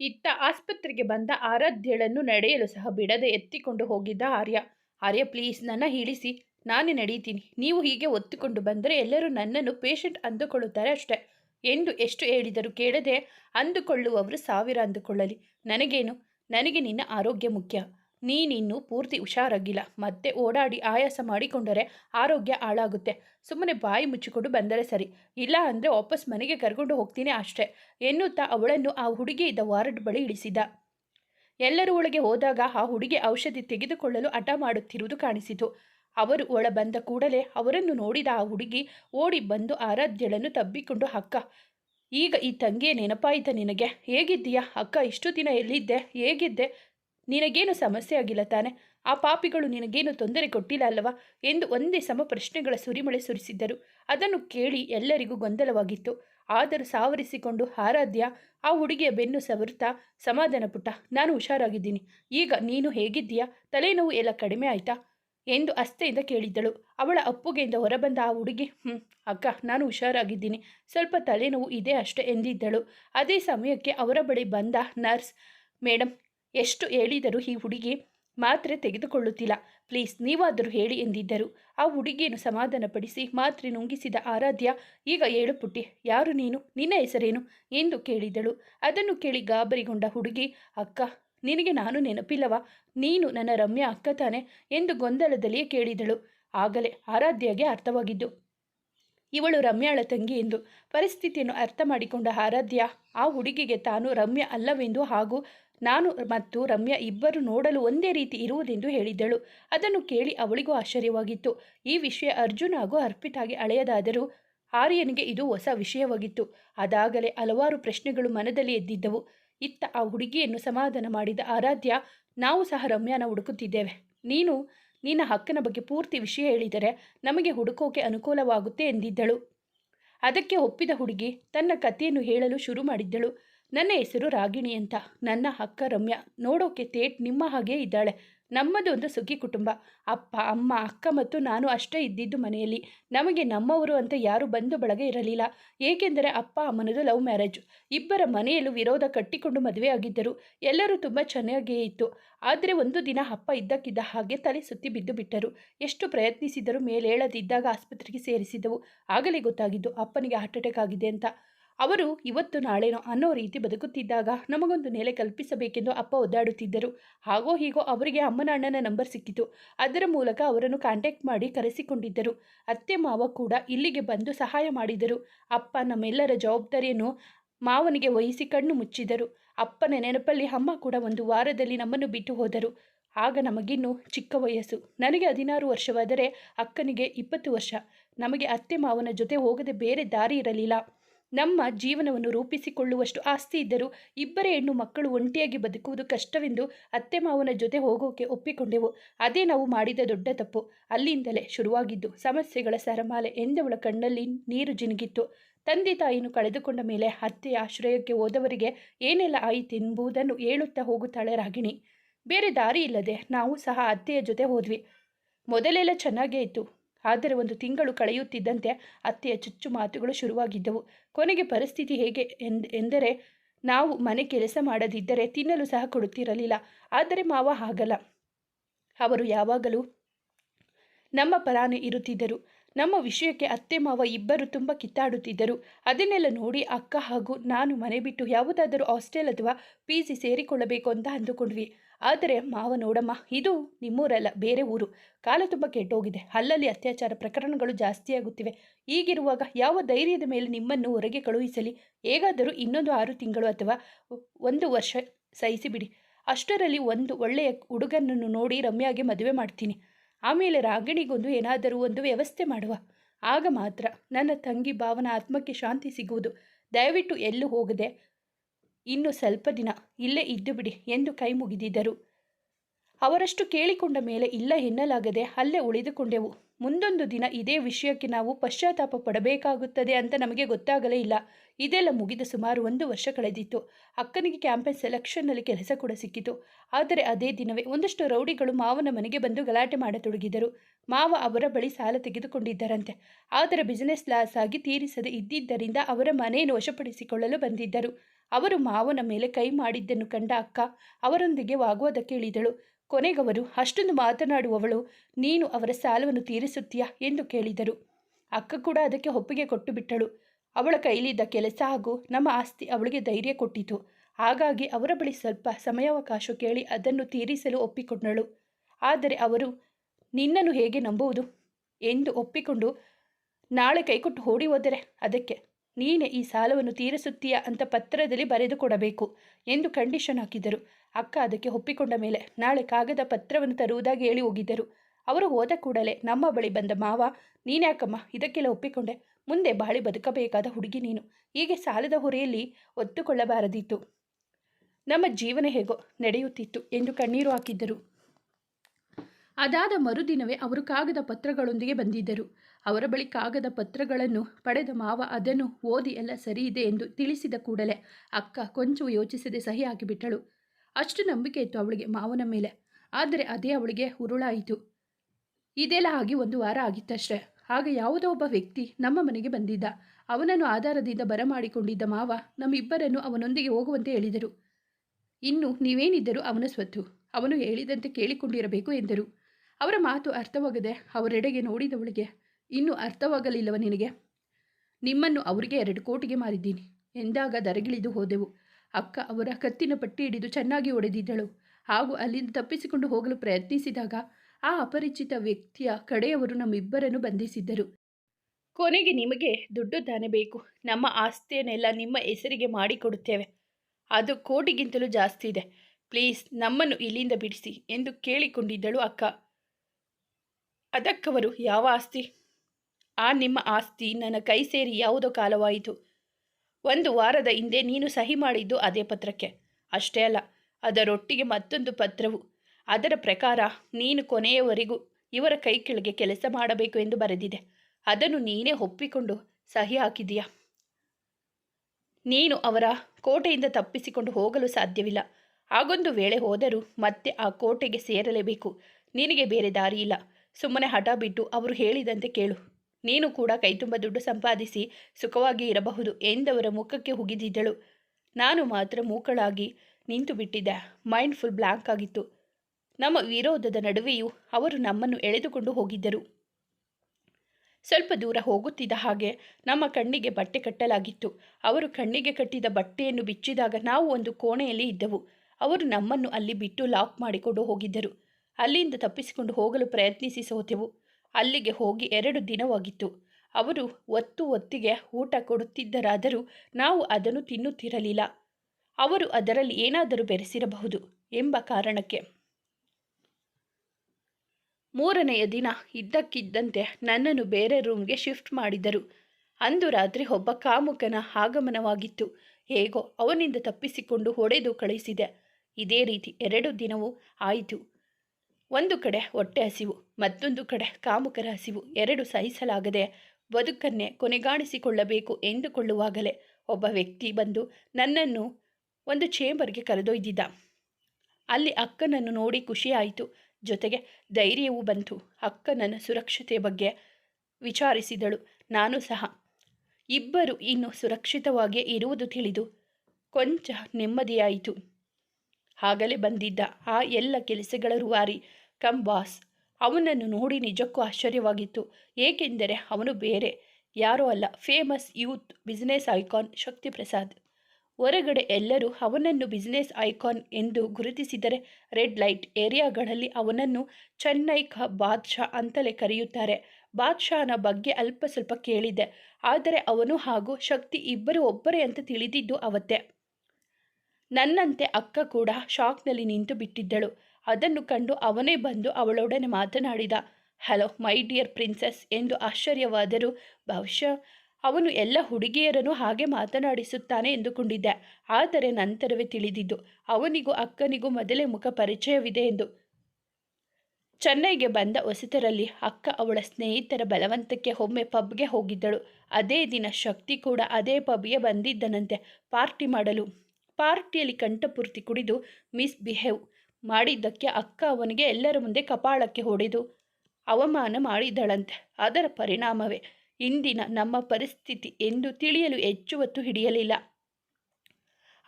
ಇತ್ತ ಆಸ್ಪತ್ರೆಗೆ ಬಂದ ಆರಾಧ್ಯಳನ್ನು ನಡೆಯಲು ಸಹ ಬಿಡದೆ ಎತ್ತಿಕೊಂಡು ಹೋಗಿದ್ದ ಆರ್ಯ. ಆರ್ಯ ಪ್ಲೀಸ್ ನನ್ನ ಹಿಡಿಸಿ, ನಾನೇ ನಡೀತೀನಿ. ನೀವು ಹೀಗೆ ಒತ್ತಿಕೊಂಡು ಬಂದರೆ ಎಲ್ಲರೂ ನನ್ನನ್ನು ಪೇಷಂಟ್ ಅಂದುಕೊಳ್ಳುತ್ತಾರೆ ಅಷ್ಟೇ. ಎಂದು ಎಷ್ಟು ಹೇಳಿದರೂ ಕೇಳದೆ ಅಂದುಕೊಳ್ಳುವವರು ಸಾವಿರ ಅಂದುಕೊಳ್ಳಲಿ. ನನಗೇನು? ನನಗೆ ನಿನ್ನ ಆರೋಗ್ಯ ಮುಖ್ಯ. ನೀನಿನ್ನೂ ಪೂರ್ತಿ ಹುಷಾರಾಗಿಲ್ಲ. ಮತ್ತೆ ಓಡಾಡಿ ಆಯಾಸ ಮಾಡಿಕೊಂಡರೆ ಆರೋಗ್ಯ ಹಾಳಾಗುತ್ತೆ. ಸುಮ್ಮನೆ ಬಾಯಿ ಮುಚ್ಚಿಕೊಂಡು ಬಂದರೆ ಸರಿ. ಇಲ್ಲ ಅಂದರೆ ವಾಪಸ್ ಮನೆಗೆ ಕರ್ಕೊಂಡು ಹೋಗ್ತೀನಿ ಅಷ್ಟೇ. ಎನ್ನುತ್ತಾ ಅವಳನ್ನು ಆ ಹುಡುಗಿ ಇದ್ದ ವಾರ್ಡ್ ಬಳಿ ಇಳಿಸಿದ. ಎಲ್ಲರೂ ಒಳಗೆ ಹೋದಾಗ ಆ ಹುಡುಗಿ ಔಷಧಿ ತೆಗೆದುಕೊಳ್ಳಲು ಹಠ ಮಾಡುತ್ತಿರುವುದು ಕಾಣಿಸಿತು. ಅವರು ಒಳ ಬಂದ ಕೂಡಲೇ ಅವರನ್ನು ನೋಡಿದ ಆ ಹುಡುಗಿ ಓಡಿ ಬಂದು ಆರಾಧ್ಯಳನ್ನು ತಬ್ಬಿಕೊಂಡು, ಅಕ್ಕ, ಈಗ ಈ ತಂಗಿಯ ನೆನಪಾಯಿತ ನಿನಗೆ? ಹೇಗಿದ್ದೀಯಾ? ಅಕ್ಕ, ಇಷ್ಟು ದಿನ ಎಲ್ಲಿದ್ದೆ? ಹೇಗಿದ್ದೆ? ನಿನಗೇನು ಸಮಸ್ಯೆ ಆಗಿಲ್ಲ ತಾನೆ? ಆ ಪಾಪಿಗಳು ನಿನಗೇನು ತೊಂದರೆ ಕೊಟ್ಟಿಲ್ಲ ಅಲ್ಲವಾ ಎಂದು ಒಂದೇ ಸಮ ಪ್ರಶ್ನೆಗಳ ಸುರಿಮಳೆ ಸುರಿಸಿದ್ದರು. ಅದನ್ನು ಕೇಳಿ ಎಲ್ಲರಿಗೂ ಗೊಂದಲವಾಗಿತ್ತು. ಆದರೂ ಸಾವರಿಸಿಕೊಂಡು, ಆರಾಧ್ಯ, ಆ ಹುಡುಗಿಯ ಬೆನ್ನು ಸವರುತ್ತಾ? ಸಮಾಧಾನ ಪುಟ್ಟ, ನಾನು ಹುಷಾರಾಗಿದ್ದೀನಿ. ಈಗ ನೀನು ಹೇಗಿದ್ದೀಯಾ? ತಲೆನೋವು ಎಲ್ಲ ಕಡಿಮೆ ಆಯ್ತಾ? ಎಂದು ಅಸ್ತೆಯಿಂದ ಕೇಳಿದ್ದಳು. ಅವಳ ಅಪ್ಪುಗೆಯಿಂದ ಹೊರಬಂದ ಆ ಹುಡುಗಿ ಹ್ಞೂ ಅಕ್ಕ, ನಾನು ಹುಷಾರಾಗಿದ್ದೀನಿ. ಸ್ವಲ್ಪ ತಲೆನೋವು ಇದೆ ಅಷ್ಟೇ ಎಂದಿದ್ದಳು. ಅದೇ ಸಮಯಕ್ಕೆ ಅವರ ಬಳಿ ಬಂದ ನರ್ಸ್ ಮೇಡಮ್ ಎಷ್ಟು ಹೇಳಿದರೂ ಈ ಹುಡುಗಿ ಮಾತ್ರೆ ತೆಗೆದುಕೊಳ್ಳುತ್ತಿಲ್ಲ. ಪ್ಲೀಸ್, ನೀವಾದರೂ ಹೇಳಿ ಎಂದಿದ್ದರು. ಆ ಹುಡುಗಿಯನ್ನು ಸಮಾಧಾನಪಡಿಸಿ ಮಾತ್ರೆ ನುಂಗಿಸಿದ ಆರಾಧ್ಯ, ಈಗ ಏಳು ಪುಟ್ಟಿ, ಯಾರು ನೀನು? ನಿನ್ನ ಹೆಸರೇನು? ಎಂದು ಕೇಳಿದಳು. ಅದನ್ನು ಕೇಳಿ ಗಾಬರಿಗೊಂಡ ಹುಡುಗಿ, ಅಕ್ಕ, ನಿನಗೆ ನಾನು ನೆನಪಿಲ್ಲವಾ? ನೀನು ನನ್ನ ರಮ್ಯಾ ಅಕ್ಕ ತಾನೆ? ಎಂದು ಗೊಂದಲದಲ್ಲಿಯೇ ಕೇಳಿದಳು. ಆಗಲೇ ಆರಾಧ್ಯಗೆ ಅರ್ಥವಾಗಿದ್ದು ಇವಳು ರಮ್ಯಾಳ ತಂಗಿ ಎಂದು ಪರಿಸ್ಥಿತಿಯನ್ನು ಅರ್ಥ ಮಾಡಿಕೊಂಡ ಆರಾಧ್ಯ, ಆ ಹುಡುಗಿಗೆ ತಾನು ರಮ್ಯ ಅಲ್ಲವೆಂದು ಹಾಗೂ ನಾನು ಮತ್ತು ರಮ್ಯ ಇಬ್ಬರು ನೋಡಲು ಒಂದೇ ರೀತಿ ಇರುವುದೆಂದು ಹೇಳಿದ್ದಳು ಅದನ್ನು ಕೇಳಿ ಅವಳಿಗೂ ಆಶ್ಚರ್ಯವಾಗಿತ್ತು. ಈ ವಿಷಯ ಅರ್ಜುನ್ ಹಾಗೂ ಅರ್ಪಿತಾಗಿ ಹಳೆಯದಾದರೂ ಆರ್ಯನಿಗೆ ಇದು ಹೊಸ ವಿಷಯವಾಗಿತ್ತು. ಅದಾಗಲೇ ಹಲವಾರು ಪ್ರಶ್ನೆಗಳು ಮನದಲ್ಲಿ ಎದ್ದಿದ್ದವು. ಇತ್ತ ಆ ಹುಡುಗಿಯನ್ನು ಸಮಾಧಾನ ಮಾಡಿದ ಆರಾಧ್ಯ, ನಾವು ಸಹ ರಮ್ಯಾನ ಹುಡುಕುತ್ತಿದ್ದೇವೆ. ನೀನು ನಿನ್ನ ಹಕ್ಕನ ಬಗ್ಗೆ ಪೂರ್ತಿ ವಿಷಯ ಹೇಳಿದರೆ ನಮಗೆ ಹುಡುಕೋಕೆ ಅನುಕೂಲವಾಗುತ್ತೆ ಎಂದಿದ್ದಳು. ಅದಕ್ಕೆ ಒಪ್ಪಿದ ಹುಡುಗಿ ತನ್ನ ಕಥೆಯನ್ನು ಹೇಳಲು ಶುರು ಮಾಡಿದ್ದಳು. ನನ್ನ ಹೆಸರು ರಾಗಿಣಿ ಅಂತ. ನನ್ನ ಅಕ್ಕ ರಮ್ಯಾ. ನೋಡೋಕೆ ತೇಟ್ ನಿಮ್ಮ ಹಾಗೆ ಇದ್ದಾಳೆ. ನಮ್ಮದು ಒಂದು ಸುಖಿ ಕುಟುಂಬ. ಅಪ್ಪ, ಅಮ್ಮ, ಅಕ್ಕ ಮತ್ತು ನಾನು ಅಷ್ಟೇ ಇದ್ದಿದ್ದು ಮನೆಯಲ್ಲಿ. ನಮಗೆ ನಮ್ಮವರು ಅಂತ ಯಾರು ಬಂದು ಬಳಗ ಇರಲಿಲ್ಲ. ಏಕೆಂದರೆ ಅಪ್ಪ, ಅಮ್ಮನದು ಲವ್ ಮ್ಯಾರೇಜ್. ಇಬ್ಬರ ಮನೆಯಲ್ಲೂ ವಿರೋಧ ಕಟ್ಟಿಕೊಂಡು ಮದುವೆ ಆಗಿದ್ದರು. ಎಲ್ಲರೂ ತುಂಬ ಚೆನ್ನಾಗಿಯೇ ಇತ್ತು. ಆದರೆ ಒಂದು ದಿನ ಅಪ್ಪ ಇದ್ದಕ್ಕಿದ್ದ ಹಾಗೆ ತಲೆ ಸುತ್ತಿ ಬಿದ್ದು ಬಿಟ್ಟರು. ಎಷ್ಟು ಪ್ರಯತ್ನಿಸಿದರೂ ಮೇಲೇಳದಿದ್ದಾಗ ಆಸ್ಪತ್ರೆಗೆ ಸೇರಿಸಿದವು. ಆಗಲೇ ಗೊತ್ತಾಗಿದ್ದು ಅಪ್ಪನಿಗೆ ಹಾರ್ಟ್ ಅಟ್ಯಾಕ್ ಆಗಿದೆ ಅಂತ. ಅವರು ಇವತ್ತು ನಾಳೆನೋ ಅನ್ನೋ ರೀತಿ ಬದುಕುತ್ತಿದ್ದಾಗ ನಮಗೊಂದು ನೆಲೆ ಕಲ್ಪಿಸಬೇಕೆಂದು ಅಪ್ಪ ಒದ್ದಾಡುತ್ತಿದ್ದರು. ಹಾಗೋ ಹೀಗೋ ಅವರಿಗೆ ಅಮ್ಮನ ಅಣ್ಣನ ನಂಬರ್ ಸಿಕ್ಕಿತು. ಅದರ ಮೂಲಕ ಅವರನ್ನು ಕಾಂಟ್ಯಾಕ್ಟ್ ಮಾಡಿ ಕರೆಸಿಕೊಂಡಿದ್ದರು. ಅತ್ತೆ ಮಾವ ಕೂಡ ಇಲ್ಲಿಗೆ ಬಂದು ಸಹಾಯ ಮಾಡಿದರು. ಅಪ್ಪ ನಮ್ಮೆಲ್ಲರ ಜವಾಬ್ದಾರಿಯನ್ನು ಮಾವನಿಗೆ ವಹಿಸಿ ಕಣ್ಣು ಮುಚ್ಚಿದರು. ಅಪ್ಪನ ನೆನಪಲ್ಲಿ ಅಮ್ಮ ಕೂಡ ಒಂದು ವಾರದಲ್ಲಿ ನಮ್ಮನ್ನು ಬಿಟ್ಟು ಹೋದರು. ಆಗ ನಮಗಿನ್ನೂ ಚಿಕ್ಕ ವಯಸ್ಸು. ನನಗೆ ಹದಿನಾರು ವರ್ಷವಾದರೆ ಅಕ್ಕನಿಗೆ ಇಪ್ಪತ್ತು ವರ್ಷ. ನಮಗೆ ಅತ್ತೆ ಮಾವನ ಜೊತೆ ಹೋಗದೆ ಬೇರೆ ದಾರಿ ಇರಲಿಲ್ಲ. ನಮ್ಮ ಜೀವನವನ್ನು ರೂಪಿಸಿಕೊಳ್ಳುವಷ್ಟು ಆಸ್ತಿ ಇದ್ದರೂ ಇಬ್ಬರೇ ಹೆಣ್ಣು ಮಕ್ಕಳು ಒಂಟಿಯಾಗಿ ಬದುಕುವುದು ಕಷ್ಟವೆಂದು ಅತ್ತೆ ಮಾವನ ಜೊತೆ ಹೋಗೋಕೆ ಒಪ್ಪಿಕೊಂಡೆವು. ಅದೇ ನಾವು ಮಾಡಿದ ದೊಡ್ಡ ತಪ್ಪು. ಅಲ್ಲಿಂದಲೇ ಶುರುವಾಗಿದ್ದು ಸಮಸ್ಯೆಗಳ ಸರಮಾಲೆ ಎಂದವಳ ಕಣ್ಣಲ್ಲಿ ನೀರು ಜಿನುಗಿತ್ತು. ತಂದೆ ತಾಯಿಯನ್ನು ಕಳೆದುಕೊಂಡ ಮೇಲೆ ಅತ್ತೆಯ ಆಶ್ರಯಕ್ಕೆ ಹೋದವರಿಗೆ ಏನೆಲ್ಲ ಆಯಿತೆಂಬುದನ್ನು ಹೇಳುತ್ತಾ ಹೋಗುತ್ತಾಳೆ ರಾಗಿಣಿ. ಬೇರೆ ದಾರಿ ಇಲ್ಲದೆ ನಾವು ಸಹ ಅತ್ತೆಯ ಜೊತೆ ಹೋದ್ವಿ. ಮೊದಲೆಲ್ಲ ಚೆನ್ನಾಗೇ ಇತ್ತು. ಆದರೆ ಒಂದು ತಿಂಗಳು ಕಳೆಯುತ್ತಿದ್ದಂತೆ ಅತ್ತೆಯ ಚುಚ್ಚು ಮಾತುಗಳು ಶುರುವಾಗಿದ್ದವು. ಕೊನೆಗೆ ಪರಿಸ್ಥಿತಿ ಹೇಗೆ ಎಂದರೆ ನಾವು ಮನೆ ಕೆಲಸ ಮಾಡದಿದ್ದರೆ ತಿನ್ನಲು ಸಹ ಕೊಡುತ್ತಿರಲಿಲ್ಲ. ಆದರೆ ಮಾವ ಹಾಗಲ್ಲ. ಅವರು ಯಾವಾಗಲೂ ನಮ್ಮ ಪರಾನೆ ಇರುತ್ತಿದ್ದರು. ನಮ್ಮ ವಿಷಯಕ್ಕೆ ಅತ್ತೆ ಮಾವ ಇಬ್ಬರು ತುಂಬ ಕಿತ್ತಾಡುತ್ತಿದ್ದರು. ಅದನ್ನೆಲ್ಲ ನೋಡಿ ಅಕ್ಕ ಹಾಗೂ ನಾನು ಮನೆ ಬಿಟ್ಟು ಯಾವುದಾದರೂ ಹಾಸ್ಟೆಲ್ ಅಥವಾ ಪಿ ಜಿ ಸೇರಿಕೊಳ್ಳಬೇಕು ಅಂತ ಅಂದುಕೊಂಡ್ವಿ. ಆದರೆ ಮಾವ ನೋಡಮ್ಮ ಇದು ನಿಮ್ಮೂರಲ್ಲ, ಬೇರೆ ಊರು. ಕಾಲ ತುಂಬ ಕೆಟ್ಟೋಗಿದೆ. ಅಲ್ಲಲ್ಲಿ ಅತ್ಯಾಚಾರ ಪ್ರಕರಣಗಳು ಜಾಸ್ತಿಯಾಗುತ್ತಿವೆ ಈಗಿರುವಾಗ ಯಾವ ಧೈರ್ಯದ ಮೇಲೆ ನಿಮ್ಮನ್ನು ಹೊರಗೆ ಕಳುಹಿಸಲಿ? ಹೇಗಾದರೂ ಇನ್ನೊಂದು ಆರು ತಿಂಗಳು ಅಥವಾ ಒಂದು ವರ್ಷ ಸಹಿಸಿಬಿಡಿ. ಅಷ್ಟರಲ್ಲಿ ಒಂದು ಒಳ್ಳೆಯ ಹುಡುಗನನ್ನು ನೋಡಿ ರಮ್ಯಾಗೆ ಮದುವೆ ಮಾಡ್ತೀನಿ. ಆಮೇಲೆ ರಾಗಿಣಿಗೊಂದು ಏನಾದರೂ ಒಂದು ವ್ಯವಸ್ಥೆ ಮಾಡುವ. ಆಗ ಮಾತ್ರ ನನ್ನ ತಂಗಿ ಭಾವನ ಆತ್ಮಕ್ಕೆ ಶಾಂತಿ ಸಿಗುವುದು. ದಯವಿಟ್ಟು ಎಲ್ಲೂ ಹೋಗದೆ ಇನ್ನು ಸ್ವಲ್ಪ ದಿನ ಇಲ್ಲೇ ಇದ್ದು ಬಿಡಿ ಎಂದು ಕೈ ಮುಗಿದಿದ್ದರು. ಅವರಷ್ಟು ಕೇಳಿಕೊಂಡ ಮೇಲೆ ಇಲ್ಲ ಎನ್ನಲಾಗದೆ ಅಲ್ಲೇ ಉಳಿದುಕೊಂಡೆವು. ಮುಂದೊಂದು ದಿನ ಇದೇ ವಿಷಯಕ್ಕೆ ನಾವು ಪಶ್ಚಾತ್ತಾಪ ಪಡಬೇಕಾಗುತ್ತದೆ ಅಂತ ನಮಗೆ ಗೊತ್ತಾಗಲೇ ಇಲ್ಲ. ಇದೆಲ್ಲ ಮುಗಿದ ಸುಮಾರು ಒಂದು ವರ್ಷ ಕಳೆದಿತ್ತು. ಅಕ್ಕನಿಗೆ ಕ್ಯಾಂಪಸ್ ಸೆಲೆಕ್ಷನ್ನಲ್ಲಿ ಕೆಲಸ ಕೂಡ ಸಿಕ್ಕಿತು. ಆದರೆ ಅದೇ ದಿನವೇ ಒಂದಷ್ಟು ರೌಡಿಗಳು ಮಾವನ ಮನೆಗೆ ಬಂದು ಗಲಾಟೆ ಮಾಡತೊಡಗಿದರು. ಮಾವ ಅವರ ಬಳಿ ಸಾಲ ತೆಗೆದುಕೊಂಡಿದ್ದರಂತೆ. ಆದರೆ ಬಿಸಿನೆಸ್ ಲಾಸ್ ಆಗಿ ತೀರಿಸದೆ ಇದ್ದಿದ್ದರಿಂದ ಅವರ ಮನೆಯನ್ನು ವಶಪಡಿಸಿಕೊಳ್ಳಲು ಬಂದಿದ್ದರು. ಅವರು ಮಾವನ ಮೇಲೆ ಕೈ ಮಾಡಿದ್ದನ್ನು ಕಂಡ ಅಕ್ಕ ಅವರೊಂದಿಗೆ ವಾಗುವುದಕ್ಕೆ ಇಳಿದಳು ಕೊನೆಗವರು, ಅಷ್ಟೊಂದು ಮಾತನಾಡುವವಳು, ನೀನು ಅವರ ಸಾಲವನ್ನು ತೀರಿಸುತ್ತೀಯಾ? ಎಂದು ಕೇಳಿದರು. ಅಕ್ಕ ಕೂಡ ಅದಕ್ಕೆ ಒಪ್ಪಿಗೆ ಕೊಟ್ಟು ಬಿಟ್ಟಳು. ಅವಳ ಕೈಲಿದ್ದ ಕೆಲಸ ಹಾಗೂ ನಮ್ಮ ಆಸ್ತಿ ಅವಳಿಗೆ ಧೈರ್ಯ ಕೊಟ್ಟಿತು. ಹಾಗಾಗಿ ಅವರ ಬಳಿ ಸ್ವಲ್ಪ ಸಮಯಾವಕಾಶ ಕೇಳಿ ಅದನ್ನು ತೀರಿಸಲು ಒಪ್ಪಿಕೊಂಡಳು. ಆದರೆ ಅವರು, ನಿನ್ನನ್ನು ಹೇಗೆ ನಂಬುವುದು? ಎಂದು ಒಪ್ಪಿಕೊಂಡು, ನಾಳೆ ಕೈಕೊಟ್ಟು ಓಡಿ ಹೋದರೆ, ಅದಕ್ಕೆ ನೀನೇ ಈ ಸಾಲವನ್ನು ತೀರಿಸುತ್ತೀಯಾ ಅಂತ ಪತ್ರದಲ್ಲಿ ಬರೆದು ಕೊಡಬೇಕು ಎಂದು ಕಂಡೀಷನ್ ಹಾಕಿದರು. ಅಕ್ಕ ಅದಕ್ಕೆ ಒಪ್ಪಿಕೊಂಡ ಮೇಲೆ ನಾಳೆ ಕಾಗದ ಪತ್ರವನ್ನು ತರುವುದಾಗಿ ಹೇಳಿ ಹೋಗಿದ್ದರು. ಅವರು ಹೋದ ಕೂಡಲೇ ನಮ್ಮ ಬಳಿ ಬಂದ ಮಾವ ನೀನ್ಯಾಕಮ್ಮ ಇದಕ್ಕೆಲ್ಲ ಒಪ್ಪಿಕೊಂಡೆ. ಮುಂದೆ ಬಾಳಿ ಬದುಕಬೇಕಾದ ಹುಡುಗಿ ನೀನು. ಹೀಗೆ ಸಾಲದ ಹೊರೆಯಲ್ಲಿ ಒತ್ತುಕೊಳ್ಳಬಾರದಿತ್ತು. ನಮ್ಮ ಜೀವನ ಹೇಗೋ ನಡೆಯುತ್ತಿತ್ತು ಎಂದು ಕಣ್ಣೀರು ಹಾಕಿದ್ದರು. ಅದಾದ ಮರುದಿನವೇ ಅವರು ಕಾಗದ ಪತ್ರಗಳೊಂದಿಗೆ ಬಂದಿದ್ದರು. ಅವರ ಬಳಿ ಕಾಗದ ಪತ್ರಗಳನ್ನು ಪಡೆದ ಮಾವ ಅದನ್ನು ಓದಿ ಎಲ್ಲ ಸರಿ ಇದೆ ಎಂದು ತಿಳಿಸಿದ ಕೂಡಲೇ ಅಕ್ಕ ಕೊಂಚ ಯೋಚಿಸದೆ ಸಹಿ ಹಾಕಿಬಿಟ್ಟಳು ಅಷ್ಟು ನಂಬಿಕೆ ಇತ್ತು ಅವಳಿಗೆ ಮಾವನ ಮೇಲೆ. ಆದರೆ ಅದೇ ಅವಳಿಗೆ ಉರುಳಾಯಿತು. ಇದೆಲ್ಲ ಆಗಿ ಒಂದು ವಾರ ಆಗಿತ್ತಷ್ಟೇ. ಆಗ ಯಾವುದೋ ಒಬ್ಬ ವ್ಯಕ್ತಿ ನಮ್ಮ ಮನೆಗೆ ಬಂದಿದ್ದ. ಅವನನ್ನು ಆಧಾರದಿಂದ ಬರಮಾಡಿಕೊಂಡಿದ್ದ ಮಾವ ನಮ್ಮಿಬ್ಬರನ್ನು ಅವನೊಂದಿಗೆ ಹೋಗುವಂತೆ ಹೇಳಿದರು. ಇನ್ನು ನೀವೇನಿದ್ದರೂ ಅವನ ಸ್ವತ್ತು. ಅವನು ಹೇಳಿದಂತೆ ಕೇಳಿಕೊಂಡಿರಬೇಕು ಎಂದರು. ಅವರ ಮಾತು ಅರ್ಥವಾಗದೆ ಅವರೆಡೆಗೆ ನೋಡಿದವಳಿಗೆ ಇನ್ನೂ ಅರ್ಥವಾಗಲಿಲ್ಲವ ನಿನಗೆ? ನಿಮ್ಮನ್ನು ಅವರಿಗೆ ಎರಡು ಕೋಟಿಗೆ ಮಾರಿದ್ದೀನಿ. ಎಂದಾಗ ದರಗಿಳಿದು ಹೋದೆವು. ಅಕ್ಕ ಅವರ ಕತ್ತಿನ ಪಟ್ಟಿ ಹಿಡಿದು ಚೆನ್ನಾಗಿ ಒಡೆದಿದ್ದಳು. ಹಾಗೂ ಅಲ್ಲಿಂದ ತಪ್ಪಿಸಿಕೊಂಡು ಹೋಗಲು ಪ್ರಯತ್ನಿಸಿದಾಗ ಆ ಅಪರಿಚಿತ ವ್ಯಕ್ತಿಯ ಕಡೆಯವರು ನಮ್ಮಿಬ್ಬರನ್ನು ಬಂಧಿಸಿದ್ದರು. ಕೊನೆಗೆ ನಿಮಗೆ ದುಡ್ಡು ತಾನೇ ಬೇಕು. ನಮ್ಮ ಆಸ್ತಿಯನ್ನೆಲ್ಲ ನಿಮ್ಮ ಹೆಸರಿಗೆ ಮಾಡಿಕೊಡುತ್ತೇವೆ. ಅದು ಕೋಟಿಗಿಂತಲೂ ಜಾಸ್ತಿ ಇದೆ. ಪ್ಲೀಸ್ ನಮ್ಮನ್ನು ಇಲ್ಲಿಂದ ಬಿಡಿಸಿ ಎಂದು ಕೇಳಿಕೊಂಡಿದ್ದಳು ಅಕ್ಕ. ಅದಕ್ಕವರು ಯಾವ ಆಸ್ತಿ? ಆ ನಿಮ್ಮ ಆಸ್ತಿ ನನ್ನ ಕೈ ಸೇರಿ ಯಾವುದೋ ಕಾಲವಾಯಿತು. ಒಂದು ವಾರದ ಹಿಂದೆ ನೀನು ಸಹಿ ಮಾಡಿದ್ದು ಅದೇ ಪತ್ರಕ್ಕೆ. ಅಷ್ಟೇ ಅಲ್ಲ, ಅದರೊಟ್ಟಿಗೆ ಮತ್ತೊಂದು ಪತ್ರವು. ಅದರ ಪ್ರಕಾರ ನೀನು ಕೊನೆಯವರೆಗೂ ಇವರ ಕೈ ಕೆಳಗೆ ಕೆಲಸ ಮಾಡಬೇಕು ಎಂದು ಬರೆದಿದೆ. ಅದನ್ನು ನೀನೇ ಒಪ್ಪಿಕೊಂಡು ಸಹಿ ಹಾಕಿದೀಯಾ ನೀನು ಅವರ ಕೋಟೆಯಿಂದ ತಪ್ಪಿಸಿಕೊಂಡು ಹೋಗಲು ಸಾಧ್ಯವಿಲ್ಲ. ಹಾಗೊಂದು ವೇಳೆ ಹೋದರೂ ಮತ್ತೆ ಆ ಕೋಟೆಗೆ ಸೇರಲೇಬೇಕು. ನಿನಗೆ ಬೇರೆ ದಾರಿ ಇಲ್ಲ ಸುಮ್ಮನೆ ಹಠ ಬಿಟ್ಟು ಅವರು ಹೇಳಿದಂತೆ ಕೇಳು. ನೀನು ಕೂಡ ಕೈತುಂಬ ದುಡ್ಡು ಸಂಪಾದಿಸಿ ಸುಖವಾಗಿ ಇರಬಹುದು ಎಂದವರ ಮುಖಕ್ಕೆ ಹುಗಿದಿದ್ದಳು. ನಾನು ಮಾತ್ರ ಮೂಕಳಾಗಿ ನಿಂತು ಬಿಟ್ಟಿದ್ದೆ. ಮೈಂಡ್ ಫುಲ್ ಬ್ಲ್ಯಾಂಕ್ ಆಗಿತ್ತು. ನಮ್ಮ ವಿರೋಧದ ನಡುವೆಯೂ ಅವರು ನಮ್ಮನ್ನು ಎಳೆದುಕೊಂಡು ಹೋಗಿದ್ದರು. ಸ್ವಲ್ಪ ದೂರ ಹೋಗುತ್ತಿದ್ದ ಹಾಗೆ ನಮ್ಮ ಕಣ್ಣಿಗೆ ಬಟ್ಟೆ ಕಟ್ಟಲಾಗಿತ್ತು. ಅವರು ಕಣ್ಣಿಗೆ ಕಟ್ಟಿದ ಬಟ್ಟೆಯನ್ನು ಬಿಚ್ಚಿದಾಗ ನಾವು ಒಂದು ಕೋಣೆಯಲ್ಲಿ ಇದ್ದವು. ಅವರು ನಮ್ಮನ್ನು ಅಲ್ಲಿ ಬಿಟ್ಟು ಲಾಕ್ ಮಾಡಿಕೊಂಡು ಹೋಗಿದ್ದರು. ಅಲ್ಲಿಂದ ತಪ್ಪಿಸಿಕೊಂಡು ಹೋಗಲು ಪ್ರಯತ್ನಿಸಿ ಸೋತೆವು. ಅಲ್ಲಿಗೆ ಹೋಗಿ ಎರಡು ದಿನವಾಗಿತ್ತು. ಅವರು ಒತ್ತು ಒತ್ತಿಗೆ ಊಟ ಕೊಡುತ್ತಿದ್ದರಾದರೂ ನಾವು ಅದನ್ನು ತಿನ್ನುತ್ತಿರಲಿಲ್ಲ. ಅವರು ಅದರಲ್ಲಿ ಏನಾದರೂ ಬೆರೆಸಿರಬಹುದು ಎಂಬ ಕಾರಣಕ್ಕೆ. ಮೂರನೆಯ ದಿನ ಇದ್ದಕ್ಕಿದ್ದಂತೆ ನನ್ನನ್ನು ಬೇರೆ ರೂಮ್ಗೆ ಶಿಫ್ಟ್ ಮಾಡಿದರು. ಅಂದು ರಾತ್ರಿ ಒಬ್ಬ ಕಾಮುಕನ ಆಗಮನವಾಗಿತ್ತು. ಹೇಗೋ ಅವನಿಂದ ತಪ್ಪಿಸಿಕೊಂಡು ಹೊಡೆದು ಕಳಿಸಿದೆ ಇದೇ ರೀತಿ ಎರಡು ದಿನವೂ ಆಯಿತು. ಒಂದು ಕಡೆ ಹೊಟ್ಟೆ ಹಸಿವು, ಮತ್ತೊಂದು ಕಡೆ ಕಾಮುಕರ ಹಸಿವು, ಎರಡು ಸಹಿಸಲಾಗದೆ ಬದುಕನ್ನೇ ಕೊನೆಗಾಣಿಸಿಕೊಳ್ಳಬೇಕು ಎಂದುಕೊಳ್ಳುವಾಗಲೇ ಒಬ್ಬ ವ್ಯಕ್ತಿ ಬಂದು ನನ್ನನ್ನು ಒಂದು ಚೇಂಬರ್ಗೆ ಕರೆದೊಯ್ದಿದ್ದ. ಅಲ್ಲಿ ಅಕ್ಕನನ್ನು ನೋಡಿ ಖುಷಿಯಾಯಿತು. ಜೊತೆಗೆ ಧೈರ್ಯವೂ ಬಂತು. ಅಕ್ಕ ನನ್ನ ಸುರಕ್ಷತೆ ಬಗ್ಗೆ ವಿಚಾರಿಸಿದಳು. ನಾನು ಸಹ. ಇಬ್ಬರು ಇನ್ನು ಸುರಕ್ಷಿತವಾಗಿ ಇರುವುದು ತಿಳಿದು ಕೊಂಚ ನೆಮ್ಮದಿಯಾಯಿತು. ಆಗಲೇ ಬಂದಿದ್ದ. ಆ ಎಲ್ಲ ಕೆಲಸಗಳ ರೂವಾರಿ ಕಮ್ ಬಾಸ್ ಅವನನ್ನು ನೋಡಿ ನಿಜಕ್ಕೂ ಆಶ್ಚರ್ಯವಾಗಿತ್ತು. ಏಕೆಂದರೆ ಅವನು ಬೇರೆ, ಯಾರೋ ಅಲ್ಲ. Famous youth business icon Shakti Prasad ಹೊರಗಡೆ ಎಲ್ಲರೂ ಅವನನ್ನು ಬಿಸ್ನೆಸ್ ಐಕಾನ್ ಎಂದು ಗುರುತಿಸಿದರೆ ರೆಡ್ ಲೈಟ್ ಏರಿಯಾಗಳಲ್ಲಿ ಅವನನ್ನು ಚೆನ್ನೈ ಕ ಬಾದ್ಶಾ ಅಂತಲೇ ಕರೆಯುತ್ತಾರೆ. ಬಾದ್ಶಾನ ಬಗ್ಗೆ ಅಲ್ಪ ಸ್ವಲ್ಪ ಕೇಳಿದೆ. ಆದರೆ ಅವನು ಹಾಗೂ ಶಕ್ತಿ ಇಬ್ಬರು ಒಬ್ಬರೇ ಅಂತ ತಿಳಿದಿದ್ದು ಅವತ್ತೆ. ನನ್ನಂತೆ ಅಕ್ಕ ಕೂಡ ಶಾಕ್ನಲ್ಲಿ ನಿಂತು ಬಿಟ್ಟಿದ್ದಳು ಅದನ್ನು ಕಂಡು ಅವನೇ ಬಂದು ಅವಳೊಡನೆ ಮಾತನಾಡಿದ, ಹಲೋ, ಮೈ ಡಿಯರ್ ಪ್ರಿನ್ಸೆಸ್ ಎಂದು ಆಶ್ಚರ್ಯವಾದರು, ಬಹುಶಃ ಅವನು ಎಲ್ಲ ಹುಡುಗಿಯರನ್ನು ಹಾಗೆ ಮಾತನಾಡಿಸುತ್ತಾನೆ ಎಂದುಕೊಂಡಿದ್ದೆ. ಆದರೆ ನಂತರವೇ ತಿಳಿದಿದ್ದು, ಅವನಿಗೂ ಅಕ್ಕನಿಗೂ ಮೊದಲೇ ಮುಖ ಪರಿಚಯವಿದೆ ಎಂದು. ಚೆನ್ನೈಗೆ ಬಂದ ಹೊಸತರಲ್ಲಿ ಅಕ್ಕ ಅವಳ ಸ್ನೇಹಿತರ ಬಲವಂತಕ್ಕೆ ಒಮ್ಮೆ ಪಬ್ಗೆ ಹೋಗಿದ್ದಳು. ಅದೇ ದಿನ ಶಕ್ತಿ ಕೂಡ ಅದೇ ಪಬ್ಗೆ ಬಂದಿದ್ದನಂತೆ. ಪಾರ್ಟಿ ಮಾಡಲು, ಪಾರ್ಟಿಯಲ್ಲಿ ಕಂಠಪೂರ್ತಿ ಕುಡಿದು ಮಿಸ್ಬಿಹೇವ್ ಮಾಡಿದ್ದಕ್ಕೆ ಅಕ್ಕ ಅವನಿಗೆ ಎಲ್ಲರ ಮುಂದೆ ಕಪಾಳಕ್ಕೆ ಹೊಡೆದು ಅವಮಾನ ಮಾಡಿದ್ದಳಂತೆ ಅದರ ಪರಿಣಾಮವೇ? ಇಂದಿನ ನಮ್ಮ ಪರಿಸ್ಥಿತಿ ಎಂದು ತಿಳಿಯಲು ಹೆಚ್ಚು ಹೊತ್ತು ಹಿಡಿಯಲಿಲ್ಲ.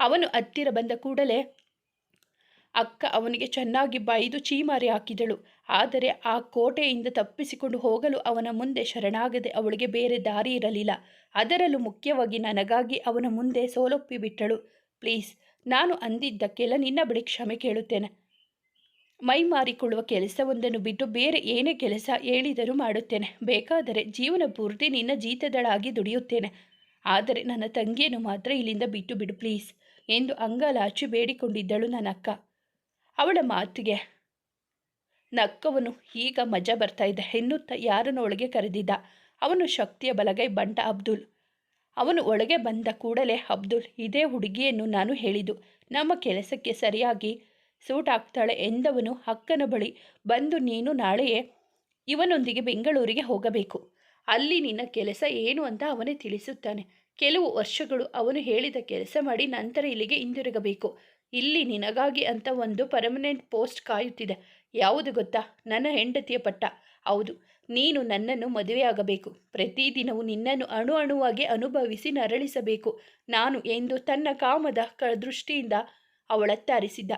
ಅವನು ಹತ್ತಿರ ಬಂದ ಕೂಡಲೇ ಅಕ್ಕ ಅವನಿಗೆ ಚೆನ್ನಾಗಿ ಬೈದು ಚೀಮಾರಿ ಹಾಕಿದಳು. ಆದರೆ ಆ ಕೋಟೆಯಿಂದ ತಪ್ಪಿಸಿಕೊಂಡು ಹೋಗಲು ಅವನ ಮುಂದೆ ಶರಣಾಗದೆ ಅವಳಿಗೆ ಬೇರೆ ದಾರಿ ಇರಲಿಲ್ಲ. ಅದರಲ್ಲೂ ಮುಖ್ಯವಾಗಿ ನನಗಾಗಿ ಅವನ ಮುಂದೆ ಸೋಲೊಪ್ಪಿಬಿಟ್ಟಳು ಪ್ಲೀಸ್, ನಾನು ಅಂದಿದ್ದಕ್ಕೆಲ್ಲ ನಿನ್ನ ಬಳಿ ಕ್ಷಮೆ ಕೇಳುತ್ತೇನೆ. ಮೈ ಮಾರಿಕೊಳ್ಳುವ ಕೆಲಸವೊಂದನ್ನು ಬಿಟ್ಟು ಬೇರೆ ಏನೇ ಕೆಲಸ ಹೇಳಿದರೂ ಮಾಡುತ್ತೇನೆ. ಬೇಕಾದರೆ ಜೀವನ ಪೂರ್ತಿ ನಿನ್ನ ಜೀತದಳಾಗಿ ದುಡಿಯುತ್ತೇನೆ. ಆದರೆ ನನ್ನ ತಂಗಿಯನ್ನು ಮಾತ್ರ ಇಲ್ಲಿಂದ ಬಿಟ್ಟು ಬಿಡು ಪ್ಲೀಸ್ ಎಂದು ಅಂಗಲಾಚಿ ಬೇಡಿಕೊಂಡಿದ್ದಳು ನನ್ನ ಅಕ್ಕ ಅವಳ ಮಾತಿಗೆ ನಕ್ಕವನು ಈಗ ಮಜಾ ಬರ್ತಾ ಇದ್ದ ಎನ್ನುತ್ತಾ ಯಾರನ್ನು ಒಳಗೆ ಕರೆದಿದ್ದ. ಅವನು ಶಕ್ತಿಯ ಬಲಗೈ ಬಂಟ ಅಬ್ದುಲ್. ಅವನು ಒಳಗೆ ಬಂದ ಕೂಡಲೇ ಅಬ್ದುಲ್, ಇದೇ ಹುಡುಗಿಯನ್ನು ನಾನು ಹೇಳಿದು ನಮ್ಮ ಕೆಲಸಕ್ಕೆ ಸರಿಯಾಗಿ ಸೂಟ್ ಆಗ್ತಾಳೆ ಎಂದವನು ಅಕ್ಕನ ಬಳಿ. ಬಂದು ನೀನು ನಾಳೆಯೇ ಇವನೊಂದಿಗೆ ಬೆಂಗಳೂರಿಗೆ ಹೋಗಬೇಕು. ಅಲ್ಲಿ ನಿನ್ನ ಕೆಲಸ ಏನು ಅಂತ ಅವನೇ ತಿಳಿಸುತ್ತಾನೆ. ಕೆಲವು ವರ್ಷಗಳು ಅವನು ಹೇಳಿದ ಕೆಲಸ ಮಾಡಿ ನಂತರ ಇಲ್ಲಿಗೆ ಹಿಂದಿರುಗಬೇಕು. ಇಲ್ಲಿ ನಿನಗಾಗಿ ಅಂತ ಒಂದು ಪರ್ಮನೆಂಟ್ ಪೋಸ್ಟ್ ಕಾಯುತ್ತಿದೆ. ಯಾವುದು ಗೊತ್ತಾ? ನನ್ನ ಹೆಂಡತಿಯ ಪಟ್ಟ. ಹೌದು, ನೀನು ನನ್ನನ್ನು ಮದುವೆಯಾಗಬೇಕು. ಪ್ರತಿದಿನವೂ ನಿನ್ನನ್ನು ಅಣು ಅಣುವಾಗಿ ಅನುಭವಿಸಿ ನರಳಿಸಬೇಕು. ನಾನು ಎಂದು ತನ್ನ ಕಾಮದ ಕ, ದೃಷ್ಟಿಯಿಂದ ಅವಳತ್ತ ಅರಿಸಿದ್ದ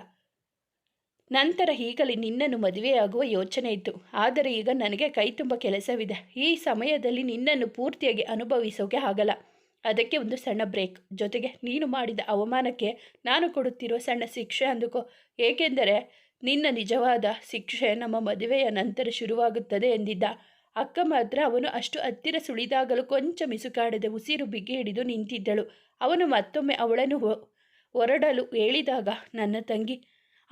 ನಂತರ ಈಗಲೇ ನಿನ್ನನ್ನು ಮದುವೆಯಾಗುವ ಯೋಚನೆ ಇತ್ತು. ಆದರೆ ಈಗ ನನಗೆ ಕೈ ತುಂಬ ಕೆಲಸವಿದೆ. ಈ ಸಮಯದಲ್ಲಿ ನಿನ್ನನ್ನು ಪೂರ್ತಿಯಾಗಿ ಅನುಭವಿಸೋಕೆ ಆಗಲ್ಲ. ಅದಕ್ಕೆ ಒಂದು ಸಣ್ಣ ಬ್ರೇಕ್. ಜೊತೆಗೆ ನೀನು ಮಾಡಿದ ಅವಮಾನಕ್ಕೆ ನಾನು ಕೊಡುತ್ತಿರುವ ಸಣ್ಣ ಶಿಕ್ಷೆ ಅಂದುಕೋ. ಏಕೆಂದರೆ ನಿನ್ನ ನಿಜವಾದ ಶಿಕ್ಷೆ ನಮ್ಮ ಮದುವೆಯ ನಂತರ ಶುರುವಾಗುತ್ತದೆ ಎಂದಿದ್ದ. ಅಕ್ಕ ಮಾತ್ರ ಅವನು ಅಷ್ಟು ಹತ್ತಿರ ಸುಳಿದಾಗಲೂ ಕೊಂಚ ಮಿಸುಕಾಡದೆ ಉಸಿರು ಬಿಗಿ ಹಿಡಿದು ನಿಂತಿದ್ದಳು. ಅವನು ಮತ್ತೊಮ್ಮೆ ಅವಳನ್ನು ಹೊರಡಲು ಹೇಳಿದಾಗ, ನನ್ನ ತಂಗಿ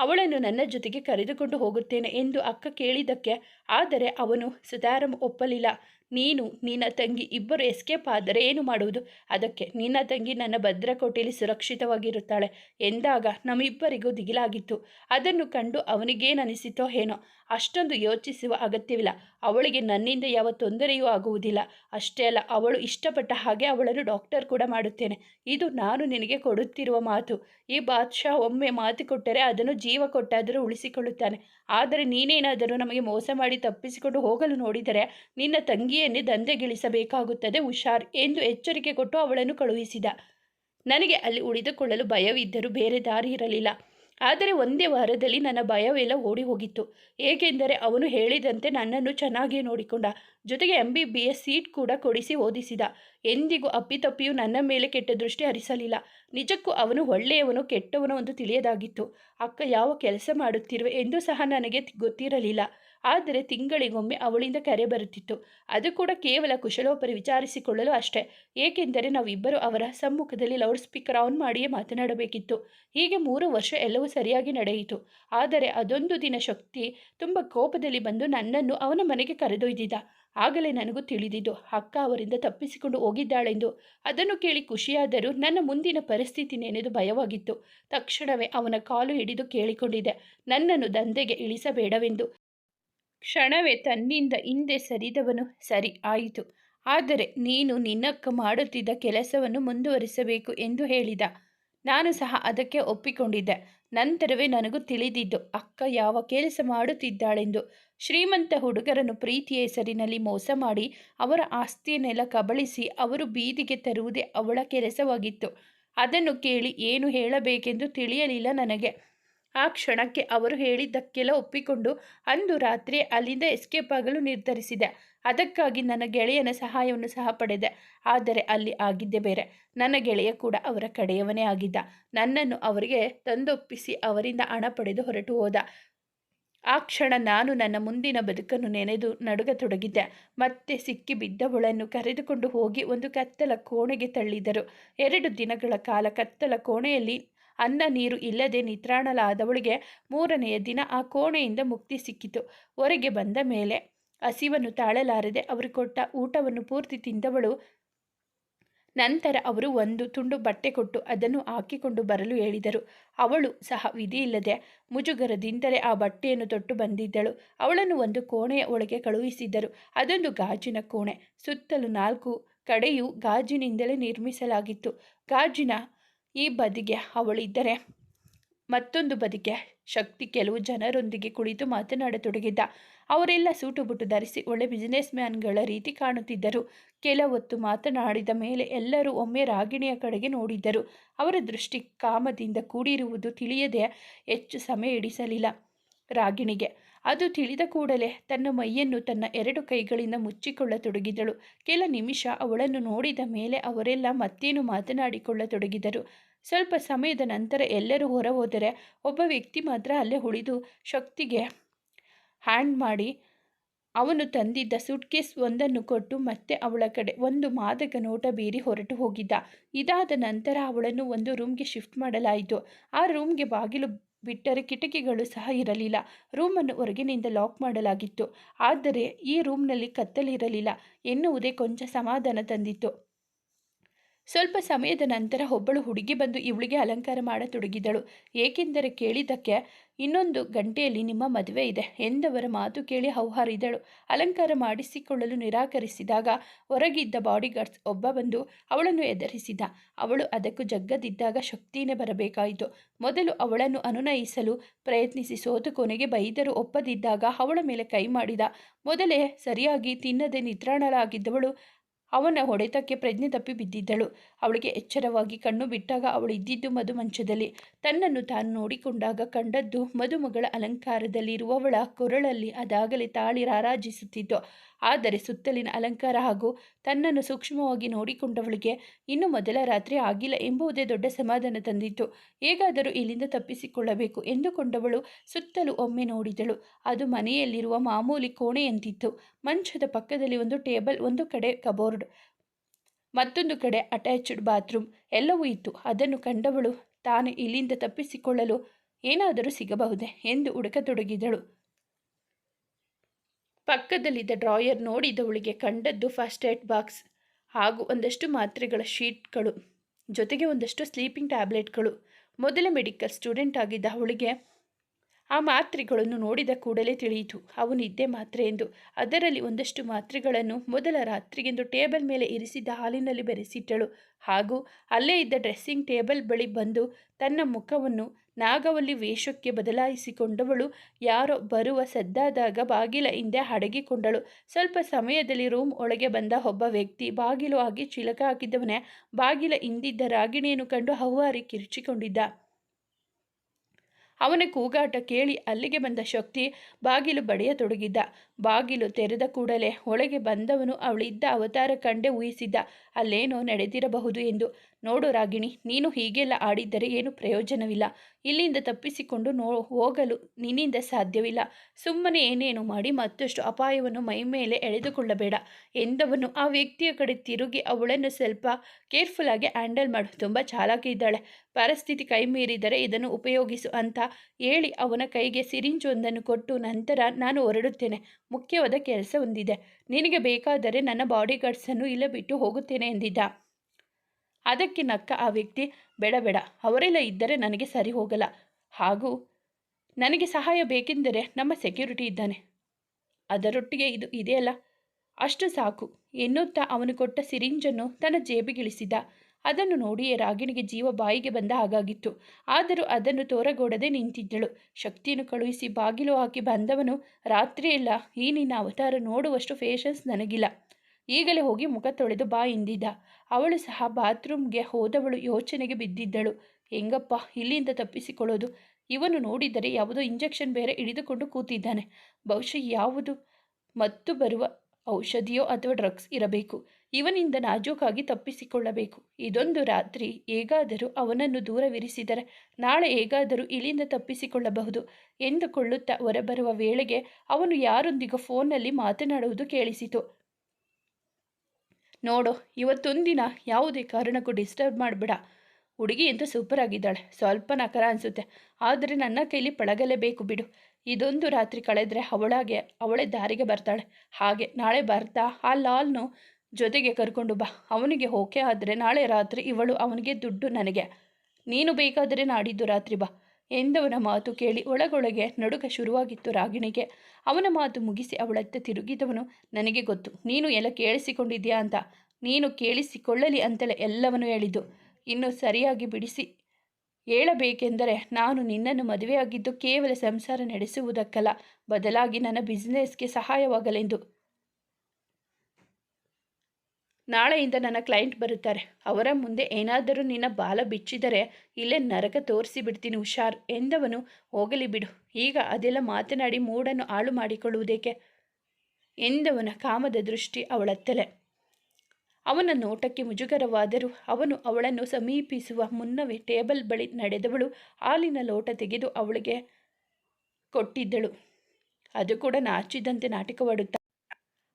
ಅವಳನ್ನು ನನ್ನ ಜೊತೆಗೆ ಕರೆದುಕೊಂಡು ಹೋಗುತ್ತೇನೆ ಎಂದು ಅಕ್ಕ ಕೇಳಿದ್ದಕ್ಕೆ, ಆದರೆ ಅವನು ಸುಧಾರಂ ಒಪ್ಪಲಿಲ್ಲ. ನೀನು ನಿನ್ನ ತಂಗಿ ಇಬ್ಬರು ಎಸ್ಕೇಪ್ ಆದರೆ ಏನು ಮಾಡುವುದು? ಅದಕ್ಕೆ ನಿನ್ನ ತಂಗಿ ನನ್ನ ಭದ್ರಕೋಟೆಯಲ್ಲಿ ಸುರಕ್ಷಿತವಾಗಿರುತ್ತಾಳೆ ಎಂದಾಗ ನಮ್ಮಿಬ್ಬರಿಗೂ ದಿಗಿಲಾಗಿತ್ತು. ಅದನ್ನು ಕಂಡು ಅವನಿಗೇನನಿಸಿತೋ ಏನೋ. ಅಷ್ಟೊಂದು ಯೋಚಿಸುವ ಅಗತ್ಯವಿಲ್ಲ. ಅವಳಿಗೆ ನನ್ನಿಂದ ಯಾವ ತೊಂದರೆಯೂ ಆಗುವುದಿಲ್ಲ. ಅಷ್ಟೇ ಅಲ್ಲ, ಅವಳು ಇಷ್ಟಪಟ್ಟ ಹಾಗೆ ಅವಳನ್ನು ಡಾಕ್ಟರ್ ಕೂಡ ಮಾಡುತ್ತೇನೆ. ಇದು ನಾನು ನಿನಗೆ ಕೊಡುತ್ತಿರುವ ಮಾತು. ಈ ಬಾದ್ಶಾ ಒಮ್ಮೆ ಮಾತು ಕೊಟ್ಟರೆ ಅದನ್ನು ಜೀವ ಕೊಟ್ಟಾದರೂ ಉಳಿಸಿಕೊಳ್ಳುತ್ತಾನೆ. ಆದರೆ ನೀನೇನಾದರೂ ನಮಗೆ ಮೋಸ ಮಾಡಿ ತಪ್ಪಿಸಿಕೊಂಡು ಹೋಗಲು ನೋಡಿದರೆ ನಿನ್ನ ತಂಗಿಯನ್ನೇ ದಂಧೆಗಿಳಿಸಬೇಕಾಗುತ್ತದೆ, ಹುಷಾರ್ ಎಂದು ಎಚ್ಚರಿಕೆ ಕೊಟ್ಟು ಅವಳನ್ನು ಕಳುಹಿಸಿದ. ನನಗೆ ಅಲ್ಲಿ ಉಳಿದುಕೊಳ್ಳಲು ಭಯವಿದ್ದರೂ ಬೇರೆ ದಾರಿ ಇರಲಿಲ್ಲ. ಆದರೆ ಒಂದೇ ವಾರದಲ್ಲಿ ನನ್ನ ಭಯವೆಲ್ಲ ಓಡಿ ಹೋಗಿತ್ತು ಏಕೆಂದರೆ ಅವನು ಹೇಳಿದಂತೆ ನನ್ನನ್ನು ಚೆನ್ನಾಗಿ ನೋಡಿಕೊಂಡ. ಜೊತೆಗೆ M B B S seat ಕೂಡ ಕೊಡಿಸಿ ಓದಿಸಿದ. ಎಂದಿಗೂ ಅಪ್ಪಿತಪ್ಪಿಯು ನನ್ನ ಮೇಲೆ ಕೆಟ್ಟ ದೃಷ್ಟಿ ಹರಿಸಲಿಲ್ಲ. ನಿಜಕ್ಕೂ ಅವನು ಒಳ್ಳೆಯವನು ಕೆಟ್ಟವನು ಒಂದು ತಿಳಿಯದಾಗಿತ್ತು. ಅಕ್ಕ, ಯಾವ ಕೆಲಸ ಮಾಡುತ್ತಿರುವೆ ಎಂದು ಸಹ ನನಗೆ ಗೊತ್ತಿರಲಿಲ್ಲ. ಆದರೆ ತಿಂಗಳಿಗೊಮ್ಮೆ ಅವಳಿಂದ ಕರೆ ಬರುತ್ತಿತ್ತು. ಅದು ಕೂಡ ಕೇವಲ ಕುಶಲೋಪರಿ ವಿಚಾರಿಸಿಕೊಳ್ಳಲು ಅಷ್ಟೇ. ಏಕೆಂದರೆ ನಾವಿಬ್ಬರು ಅವರ ಸಮ್ಮುಖದಲ್ಲಿ ಲೌಡ್ ಸ್ಪೀಕರ್ ಆನ್ ಮಾಡಿಯೇ ಮಾತನಾಡಬೇಕಿತ್ತು. ಹೀಗೆ ಮೂರು ವರ್ಷ ಎಲ್ಲವೂ ಸರಿಯಾಗಿ ನಡೆಯಿತು. ಆದರೆ ಅದೊಂದು ದಿನ ಶಕ್ತಿ ತುಂಬ ಕೋಪದಲ್ಲಿ ಬಂದು ನನ್ನನ್ನು ಅವನ ಮನೆಗೆ ಕರೆದೊಯ್ದಿದ್ದ ಆಗಲೇ ನನಗೂ ತಿಳಿದಿದ್ದು, ಅಕ್ಕ ಅವರಿಂದ ತಪ್ಪಿಸಿಕೊಂಡು ಹೋಗಿದ್ದಾಳೆಂದು. ಅದನ್ನು ಕೇಳಿ ಖುಷಿಯಾದರೂ ನನ್ನ ಮುಂದಿನ ಪರಿಸ್ಥಿತಿ ನೆನೆದು ಭಯವಾಗಿತ್ತು. ತಕ್ಷಣವೇ ಅವನ ಕಾಲು ಹಿಡಿದು ಕೇಳಿಕೊಂಡಿದೆ. ನನ್ನನ್ನು ದಂಧೆಗೆ ಇಳಿಸಬೇಡವೆಂದು. ಕ್ಷಣವೇ ತನ್ನಿಂದ ಹಿಂದೆ ಸರಿದವನು ಸರಿ ಆಯಿತು. ಆದರೆ ನೀನು ನಿನ್ನಕ್ಕ ಮಾಡುತ್ತಿದ್ದ ಕೆಲಸವನ್ನು ಮುಂದುವರಿಸಬೇಕು ಎಂದು ಹೇಳಿದ. ನಾನು ಸಹ ಅದಕ್ಕೆ ಒಪ್ಪಿಕೊಂಡಿದ್ದೆ. ನಂತರವೇ ನನಗೂ ತಿಳಿದಿದ್ದು, ಅಕ್ಕ ಯಾವ ಕೆಲಸ ಮಾಡುತ್ತಿದ್ದಾಳೆಂದು. ಶ್ರೀಮಂತ ಹುಡುಗರನ್ನು ಪ್ರೀತಿಯ ಹೆಸರಿನಲ್ಲಿ ಮೋಸ ಮಾಡಿ ಅವರ ಆಸ್ತಿಯನ್ನೆಲ್ಲ ಕಬಳಿಸಿ ಅವರು ಬೀದಿಗೆ ತರುವುದೇ ಅವಳ ಕೆಲಸವಾಗಿತ್ತು. ಅದನ್ನು ಕೇಳಿ ಏನು ಹೇಳಬೇಕೆಂದು ತಿಳಿಯಲಿಲ್ಲ ನನಗೆ. ಆ ಕ್ಷಣಕ್ಕೆ ಅವರು ಹೇಳಿದ್ದಕ್ಕೆಲ್ಲ ಒಪ್ಪಿಕೊಂಡು ಅಂದು ರಾತ್ರಿ ಅಲ್ಲಿಂದ ಎಸ್ಕೇಪ್ ಆಗಲು ನಿರ್ಧರಿಸಿದೆ. ಅದಕ್ಕಾಗಿ ನನ್ನ ಗೆಳೆಯನ ಸಹಾಯವನ್ನು ಸಹ ಪಡೆದೆ. ಆದರೆ ಅಲ್ಲಿ ಆಗಿದ್ದೆ ಬೇರೆ. ನನ್ನ ಗೆಳೆಯ ಕೂಡ ಅವರ ಕಡೆಯವನೇ ಆಗಿದ್ದ. ನನ್ನನ್ನು ಅವರಿಗೆ ತಂದೊಪ್ಪಿಸಿ ಅವರಿಂದ ಹಣ ಪಡೆದು ಹೊರಟು ಹೋದ. ಆ ಕ್ಷಣ ನಾನು ನನ್ನ ಮುಂದಿನ ಬದುಕನ್ನು ನೆನೆದು ನಡುಗತೊಡಗಿದ್ದೆ. ಮತ್ತೆ ಸಿಕ್ಕಿ ಬಿದ್ದವಳನ್ನು ಕರೆದುಕೊಂಡು ಹೋಗಿ ಒಂದು ಕತ್ತಲ ಕೋಣೆಗೆ ತಳ್ಳಿದರು. ಎರಡು ದಿನಗಳ ಕಾಲ ಕತ್ತಲ ಕೋಣೆಯಲ್ಲಿ ಅನ್ನ ನೀರು ಇಲ್ಲದೆ ನಿತ್ರಾಣಲಾದವಳಿಗೆ ಮೂರನೆಯ ದಿನ ಆ ಕೋಣೆಯಿಂದ ಮುಕ್ತಿ ಸಿಕ್ಕಿತು. ಹೊರಗೆ ಬಂದ ಮೇಲೆ ಹಸಿವನ್ನು ತಾಳಲಾರದೆ ಅವರು ಕೊಟ್ಟ ಊಟವನ್ನು ಪೂರ್ತಿ ತಿಂದವಳು. ನಂತರ ಅವರು ಒಂದು ತುಂಡು ಬಟ್ಟೆ ಕೊಟ್ಟು ಅದನ್ನು ಹಾಕಿಕೊಂಡು ಬರಲು ಹೇಳಿದರು. ಅವಳು ಸಹ ವಿಧಿಯಿಲ್ಲದೆ ಮುಜುಗರದಿಂದಲೇ ಆ ಬಟ್ಟೆಯನ್ನು ತೊಟ್ಟು ಬಂದಿದ್ದಳು. ಅವಳನ್ನು ಒಂದು ಕೋಣೆಯ ಒಳಗೆ ಕಳುಹಿಸಿದ್ದರು. ಅದೊಂದು ಗಾಜಿನ ಕೋಣೆ. ಸುತ್ತಲೂ ನಾಲ್ಕು ಕಡೆಯೂ ಗಾಜಿನಿಂದಲೇ ನಿರ್ಮಿಸಲಾಗಿತ್ತು. ಗಾಜಿನ ಈ ಬದಿಗೆ ಅವಳಿದ್ದರೆ ಮತ್ತೊಂದು ಬದಿಗೆ ಶಕ್ತಿ ಕೆಲವು ಜನರೊಂದಿಗೆ ಕುಳಿತು ಮಾತನಾಡತೊಡಗಿದ್ದ. ಅವರೆಲ್ಲ ಸೂಟು ಬುಟ್ಟು ಧರಿಸಿ ಒಳ್ಳೆ ಬಿಸಿನೆಸ್ ಮ್ಯಾನ್ಗಳ ರೀತಿ ಕಾಣುತ್ತಿದ್ದರು. ಕೆಲವೊತ್ತು ಮಾತನಾಡಿದ ಮೇಲೆ ಎಲ್ಲರೂ ಒಮ್ಮೆ ರಾಗಿಣಿಯ ಕಡೆಗೆ ನೋಡಿದ್ದರು. ಅವರ ದೃಷ್ಟಿ ಕಾಮದಿಂದ ಕೂಡಿರುವುದು ತಿಳಿಯದೆ ಹೆಚ್ಚು ಸಮಯ ಇಡಿಸಲಿಲ್ಲ ರಾಗಿಣಿಗೆ ಅದು ತಿಳಿದ ಕೂಡಲೇ ತನ್ನ ಮೈಯನ್ನು ತನ್ನ ಎರಡು ಕೈಗಳಿಂದ ಮುಚ್ಚಿಕೊಳ್ಳತೊಡಗಿದಳು. ಕೆಲ ನಿಮಿಷ ಅವಳನ್ನು ನೋಡಿದ ಮೇಲೆ ಅವರೆಲ್ಲ ಮತ್ತೇನು ಮಾತನಾಡಿಕೊಳ್ಳತೊಡಗಿದರು. ಸ್ವಲ್ಪ ಸಮಯದ ನಂತರ ಎಲ್ಲರೂ ಹೊರ ಹೋದರೆ ಒಬ್ಬ ವ್ಯಕ್ತಿ ಮಾತ್ರ ಅಲ್ಲೇ ಉಳಿದು ಶಕ್ತಿಗೆ ಹ್ಯಾಂಡ್ ಮಾಡಿ ಅವನು ತಂದಿದ್ದ ಸೂಟ್ಕೇಸ್ ಒಂದನ್ನು ಕೊಟ್ಟು ಮತ್ತೆ ಅವಳ ಕಡೆ ಒಂದು ಮಾದಕ ನೋಟ ಬೀರಿ ಹೊರಟು ಹೋಗಿದ್ದ. ಇದಾದ ನಂತರ ಅವಳನ್ನು ಒಂದು ರೂಮ್ಗೆ ಶಿಫ್ಟ್ ಮಾಡಲಾಯಿತು. ಆ ರೂಮ್ಗೆ ಬಾಗಿಲು ಬಿಟ್ಟರೆ ಕಿಟಕಿಗಳು ಸಹ ಇರಲಿಲ್ಲ. ರೂಮನ್ನು ಹೊರಗಿನಿಂದ ಲಾಕ್ ಮಾಡಲಾಗಿತ್ತು. ಆದರೆ ಈ ರೂಮ್ನಲ್ಲಿ ಕತ್ತಲಿರಲಿಲ್ಲ. ಎನ್ನುವುದೇ ಕೊಂಚ ಸಮಾಧಾನ ತಂದಿತ್ತು. ಸ್ವಲ್ಪ ಸಮಯದ ನಂತರ ಒಬ್ಬಳು ಹುಡುಗಿ ಬಂದು ಇವಳಿಗೆ ಅಲಂಕಾರ ಮಾಡತೊಡಗಿದಳು. ಏಕೆಂದರೆ ಕೇಳಿದ್ದಕ್ಕೆ ಇನ್ನೊಂದು ಗಂಟೆಯಲ್ಲಿ ನಿಮ್ಮ ಮದುವೆ ಇದೆ ಎಂದವರ ಮಾತು ಕೇಳಿ ಹೌಹಾರಿದಳು. ಅಲಂಕಾರ ಮಾಡಿಸಿಕೊಳ್ಳಲು ನಿರಾಕರಿಸಿದಾಗ ಹೊರಗಿದ್ದ ಬಾಡಿಗಾರ್ಡ್ಸ್ ಒಬ್ಬ ಬಂದು ಅವಳನ್ನು ಎದುರಿಸಿದ. ಅವಳು ಅದಕ್ಕೂ ಜಗ್ಗದಿದ್ದಾಗ ಶಕ್ತಿನೇ ಬರಬೇಕಾಯಿತು. ಮೊದಲು ಅವಳನ್ನು ಅನುನಯಿಸಲು ಪ್ರಯತ್ನಿಸಿ ಸೋತು ಕೊನೆಗೆ ಬೈದರು. ಒಪ್ಪದಿದ್ದಾಗ ಅವಳ ಮೇಲೆ ಕೈ ಮಾಡಿದ. ಮೊದಲೇ ಸರಿಯಾಗಿ ತಿನ್ನದೆ ನಿದ್ರಾಣಳಾಗಿದ್ದವಳು ಅವನ ಹೊಡೆತಕ್ಕೆ ಪ್ರಜ್ಞೆ ತಪ್ಪಿ ಬಿದ್ದಿದ್ದಳು. ಅವಳಿಗೆ ಎಚ್ಚರವಾಗಿ ಕಣ್ಣು ಬಿಟ್ಟಾಗ ಅವಳು ಇದ್ದಿದ್ದು ಮಧುಮಂಚದಲ್ಲಿ. ತನ್ನನ್ನು ತಾನು ನೋಡಿಕೊಂಡಾಗ ಕಂಡದ್ದು ಮದುಮಗಳ ಅಲಂಕಾರದಲ್ಲಿರುವವಳ ಕೊರಳಲ್ಲಿ ಅದಾಗಲೇ ತಾಳಿ ರಾರಾಜಿಸುತ್ತಿತ್ತು. ಆದರೆ ಸುತ್ತಲಿನ ಅಲಂಕಾರ ಹಾಗೂ ತನ್ನನ್ನು ಸೂಕ್ಷ್ಮವಾಗಿ ನೋಡಿಕೊಂಡವಳಿಗೆ ಇನ್ನು ಮೊದಲ ರಾತ್ರಿ ಆಗಿಲ್ಲ ಎಂಬುದೇ ದೊಡ್ಡ ಸಮಾಧಾನ ತಂದಿತ್ತು. ಹೇಗಾದರೂ ಇಲ್ಲಿಂದ ತಪ್ಪಿಸಿಕೊಳ್ಳಬೇಕು ಎಂದುಕೊಂಡವಳು ಸುತ್ತಲೂ ಒಮ್ಮೆ ನೋಡಿದಳು. ಅದು ಮನೆಯಲ್ಲಿರುವ ಮಾಮೂಲಿ ಕೋಣೆಯಂತಿತ್ತು ಮಂಚದ ಪಕ್ಕದಲ್ಲಿ ಒಂದು ಟೇಬಲ್, ಒಂದು ಕಡೆ ಕಬೋರ್ಡ್, ಮತ್ತೊಂದು ಕಡೆ ಅಟ್ಯಾಚ್ಡ್ ಬಾತ್ರೂಮ್ ಎಲ್ಲವೂ ಇತ್ತು. ಅದನ್ನು ಕಂಡವಳು ತಾನು ಇಲ್ಲಿಂದ ತಪ್ಪಿಸಿಕೊಳ್ಳಲು ಏನಾದರೂ ಸಿಗಬಹುದೇ ಎಂದು ಹುಡುಕತೊಡಗಿದಳು. ಪಕ್ಕದಲ್ಲಿದ್ದ ಡ್ರಾಯರ್ ನೋಡಿದವಳಿಗೆ ಕಂಡದ್ದು ಫಸ್ಟ್ ಏಡ್ ಬಾಕ್ಸ್ ಹಾಗೂ ಒಂದಷ್ಟು ಮಾತ್ರೆಗಳ ಶೀಟ್ಗಳು. ಜೊತೆಗೆ ಒಂದಷ್ಟು ಸ್ಲೀಪಿಂಗ್ ಟ್ಯಾಬ್ಲೆಟ್ಗಳು ಮೊದಲ ಮೆಡಿಕಲ್ ಸ್ಟೂಡೆಂಟ್ ಆಗಿದ್ದ ಅವಳಿಗೆ ಆ ಮಾತ್ರೆಗಳನ್ನು ನೋಡಿದ ಕೂಡಲೇ ತಿಳಿಯಿತು. ಅವು ನಿದ್ದೆ ಮಾತ್ರೆ ಎಂದು. ಅದರಲ್ಲಿ ಒಂದಷ್ಟು ಮಾತ್ರೆಗಳನ್ನು ಮೊದಲ ರಾತ್ರಿಗೆಂದು ಟೇಬಲ್ ಮೇಲೆ ಇರಿಸಿದ್ದ ಹಾಲಿನಲ್ಲಿ ಬೆರೆಸಿಟ್ಟಳು. ಹಾಗೂ ಅಲ್ಲೇ ಇದ್ದ ಡ್ರೆಸ್ಸಿಂಗ್ ಟೇಬಲ್ ಬಳಿ ಬಂದು ತನ್ನ ಮುಖವನ್ನು ನಾಗವಲ್ಲಿ ವೇಷಕ್ಕೆ ಬದಲಾಯಿಸಿಕೊಂಡವಳು ಯಾರೋ ಬರುವ ಸದ್ದಾದಾಗ ಬಾಗಿಲ ಹಿಂದೆ ಅಡಗಿಕೊಂಡಳು. ಸ್ವಲ್ಪ ಸಮಯದಲ್ಲಿ ರೂಮ್ ಒಳಗೆ ಬಂದ ಒಬ್ಬ ವ್ಯಕ್ತಿ ಬಾಗಿಲು ಆಗಿ ಚಿಲಕ ಹಾಕಿದ್ದವನೇ ಬಾಗಿಲ ಹಿಂದಿದ್ದ ರಾಗಿಣಿಯನ್ನು ಕಂಡು ಹವ್ವಾರಿ ಕಿರುಚಿಕೊಂಡಿದ್ದ. ಅವನ ಕೂಗಾಟ ಕೇಳಿ ಅಲ್ಲಿಗೆ ಬಂದ ಶಕ್ತಿ ಬಾಗಿಲು ಬಡಿಯತೊಡಗಿದ್ದ ಬಾಗಿಲು ತೆರೆದ ಕೂಡಲೇ ಒಳಗೆ ಬಂದವನು ಅವಳಿದ್ದ ಅವತಾರ ಕಂಡೇ ಊಹಿಸಿದ್ದ. ಅಲ್ಲೇನೋ ನಡೆದಿರಬಹುದು ಎಂದು. ನೋಡು ರಾಗಿಣಿ, ನೀನು ಹೀಗೆಲ್ಲ ಆಡಿದ್ದರೆ ಏನು ಪ್ರಯೋಜನವಿಲ್ಲ. ಇಲ್ಲಿಂದ ತಪ್ಪಿಸಿಕೊಂಡು ನೋ, ಹೋಗಲು ನಿನ್ನಿಂದ ಸಾಧ್ಯವಿಲ್ಲ. ಸುಮ್ಮನೆ ಏನೇನು ಮಾಡಿ ಮತ್ತಷ್ಟು ಅಪಾಯವನ್ನು ಮೈ ಮೇಲೆ ಎಳೆದುಕೊಳ್ಳಬೇಡ ಎಂದವನು ಆ ವ್ಯಕ್ತಿಯ ಕಡೆ ತಿರುಗಿ ಅವಳನ್ನು ಸ್ವಲ್ಪ ಕೇರ್ಫುಲ್ಲಾಗಿ ಹ್ಯಾಂಡಲ್ ಮಾಡು. ತುಂಬ ಚಾಲಾಕಿ ಇದ್ದಾಳೆ ಪರಿಸ್ಥಿತಿ ಕೈಮೀರಿದರೆ ಇದನ್ನು ಉಪಯೋಗಿಸು ಅಂತ ಹೇಳಿ ಅವನ ಕೈಗೆ ಸಿರಿಂಜೊಂದನ್ನು ಕೊಟ್ಟು ನಂತರ ನಾನು ಹೊರಡುತ್ತೇನೆ. ಮುಖ್ಯವಾದ ಕೆಲಸ ಹೊಂದಿದೆ. ನಿನಗೆ ಬೇಕಾದರೆ ನನ್ನ ಬಾಡಿಗಾರ್ಡ್ಸನ್ನು ಇಲ್ಲ ಬಿಟ್ಟು ಹೋಗುತ್ತೇನೆ ಎಂದಿದ್ದ. ಅದಕ್ಕೆ ನಕ್ಕ ಆ ವ್ಯಕ್ತಿ, ಬೇಡ ಬೇಡ, ಅವರೆಲ್ಲ ಇದ್ದರೆ ನನಗೆ ಸರಿ ಹೋಗಲ್ಲ. ಹಾಗೂ ನನಗೆ ಸಹಾಯ ಬೇಕೆಂದರೆ ನಮ್ಮ ಸೆಕ್ಯೂರಿಟಿ ಇದ್ದಾನೆ. ಅದರೊಟ್ಟಿಗೆ ಇದು ಇದೆಯಲ್ಲ? ಅಷ್ಟು ಸಾಕು ಎನ್ನುತ್ತಾ ಅವನು ಕೊಟ್ಟ ಸಿರಿಂಜನ್ನು ತನ್ನ ಜೇಬಿಗಿಳಿಸಿದ. ಅದನ್ನು ನೋಡಿಯೇ ರಾಗಿಣಿಗೆ ಜೀವ ಬಾಯಿಗೆ ಬಂದ ಹಾಗಾಗಿತ್ತು. ಆದರೂ ಅದನ್ನು ತೋರಗೊಡದೆ ನಿಂತಿದ್ದಳು. ಶಕ್ತಿಯನ್ನು ಕಳುಹಿಸಿ ಬಾಗಿಲು ಹಾಕಿ ಬಂದವನು ರಾತ್ರಿಯೆಲ್ಲ ಈ ನಿನ್ನ ಅವತಾರ ನೋಡುವಷ್ಟು ಫೇಷನ್ಸ್ ನನಗಿಲ್ಲ. ಈಗಲೇ ಹೋಗಿ ಮುಖ ತೊಳೆದು ಬಾ ಎಂದಿದ್ದ. ಅವಳು ಸಹ ಬಾತ್ರೂಮ್ಗೆ ಹೋದವಳು ಯೋಚನೆಗೆ ಬಿದ್ದಿದ್ದಳು. ಹೆಂಗಪ್ಪ, ಇಲ್ಲಿಂದ ತಪ್ಪಿಸಿಕೊಳ್ಳೋದು? ಇವನು ನೋಡಿದರೆ ಯಾವುದೋ ಇಂಜೆಕ್ಷನ್ ಬೇರೆ ಹಿಡಿದುಕೊಂಡು ಕೂತಿದ್ದಾನೆ. ಬಹುಶಃ ಯಾವುದು? ಮತ್ತು ಬರುವ ಔಷಧಿಯೋ ಅಥವಾ ಡ್ರಗ್ಸ್ ಇರಬೇಕು. ಇವನಿಂದ ನಾಜೂಕಾಗಿ ತಪ್ಪಿಸಿಕೊಳ್ಳಬೇಕು. ಇದೊಂದು ರಾತ್ರಿ ಹೇಗಾದರೂ ಅವನನ್ನು ದೂರವಿರಿಸಿದರೆ ನಾಳೆ ಹೇಗಾದರೂ ಇಲ್ಲಿಂದ ತಪ್ಪಿಸಿಕೊಳ್ಳಬಹುದು ಎಂದುಕೊಳ್ಳುತ್ತಾ ಹೊರಬರುವ ವೇಳೆಗೆ ಅವನು ಯಾರೊಂದಿಗೂ ಫೋನ್ನಲ್ಲಿ ಮಾತನಾಡುವುದು ಕೇಳಿಸಿತು. ನೋಡು, ಇವತ್ತೊಂದಿನ ಯಾವುದೇ ಕಾರಣಕ್ಕೂ ಡಿಸ್ಟರ್ಬ್ ಮಾಡಬೇಡ. ಹುಡುಗಿ ಅಂತೂ ಸೂಪರ್ ಆಗಿದ್ದಾಳೆ. ಸ್ವಲ್ಪ ನಕರ ಅನಿಸುತ್ತೆ. ಆದರೆ ನನ್ನ ಕೈಲಿ ಪಳಗಲೇಬೇಕು ಬಿಡು. ಇದೊಂದು ರಾತ್ರಿ ಕಳೆದರೆ ಅವಳಾಗೆ, ಅವಳೇ ದಾರಿಗೆ ಬರ್ತಾಳೆ. ಹಾಗೆ ನಾಳೆ ಬರ್ತಾ ಆ ಲಾಲ್ನು ಜೊತೆಗೆ ಕರ್ಕೊಂಡು ಬಾ. ಅವನಿಗೆ ಓಕೆ ಆದರೆ ನಾಳೆ ರಾತ್ರಿ ಇವಳು ಅವನಿಗೆ ದುಡ್ಡು ನನಗೆ. ನೀನು ಬೇಕಾದರೆ ನಾಡಿದ್ದು ರಾತ್ರಿ ಬಾ ಎಂದವನ ಮಾತು ಕೇಳಿ ಒಳಗೊಳಗೆ ನಡುಕ ಶುರುವಾಗಿತ್ತು ರಾಗಿಣಿಗೆ. ಅವನ ಮಾತು ಮುಗಿಸಿ ಅವಳತ್ತ ತಿರುಗಿದವನು, ನನಗೆ ಗೊತ್ತು, ನೀನು ಎಲ್ಲ ಕೇಳಿಸಿಕೊಂಡಿದ್ಯಾ? ಅಂತ. ನೀನು ಕೇಳಿಸಿಕೊಳ್ಳಲಿ ಅಂತಲೇ ಎಲ್ಲವನ್ನು ಹೇಳಿದ್ದು. ಇನ್ನು ಸರಿಯಾಗಿ ಬಿಡಿಸಿ ಹೇಳಬೇಕೆಂದರೆ ನಾನು ನಿನ್ನನ್ನು ಮದುವೆಯಾಗಿದ್ದು ಕೇವಲ ಸಂಸಾರ ನಡೆಸುವುದಕ್ಕಲ್ಲ, ಬದಲಾಗಿ ನನ್ನ ಬಿಸ್ನೆಸ್ಗೆ ಸಹಾಯವಾಗಲೆಂದು. ನಾಳೆಯಿಂದ ನನ್ನ ಕ್ಲೈಂಟ್ ಬರುತ್ತಾರೆ. ಅವರ ಮುಂದೆ ಏನಾದರೂ ನಿನ್ನ ಬಾಲ ಬಿಚ್ಚಿದರೆ ಇಲ್ಲೇ ನರಕ ತೋರಿಸಿ ಬಿಡ್ತೀನಿ ಹುಷಾರ್ ಎಂದವನು, ಹೋಗಲಿ ಬಿಡು. ಈಗ ಅದೆಲ್ಲ ಮಾತನಾಡಿ ಮೂಡನ್ನು ಹಾಳು ಮಾಡಿಕೊಳ್ಳುವುದೇಕೆ ಎಂದವನ ಕಾಮದ ದೃಷ್ಟಿ ಅವಳತ್ತಲೆ. ಅವನ ನೋಟಕ್ಕೆ ಮುಜುಗರವಾದರೂ ಅವನು ಅವಳನ್ನು ಸಮೀಪಿಸುವ ಮುನ್ನವೇ ಟೇಬಲ್ ಬಳಿ ನಡೆದವಳು ಹಾಲಿನ ಲೋಟ ತೆಗೆದು ಅವಳಿಗೆ ಕೊಟ್ಟಿದ್ದಳು. ಅದು ಕೂಡ ನಾಚಿದಂತೆ ನಾಟಕವಾಡುತ್ತ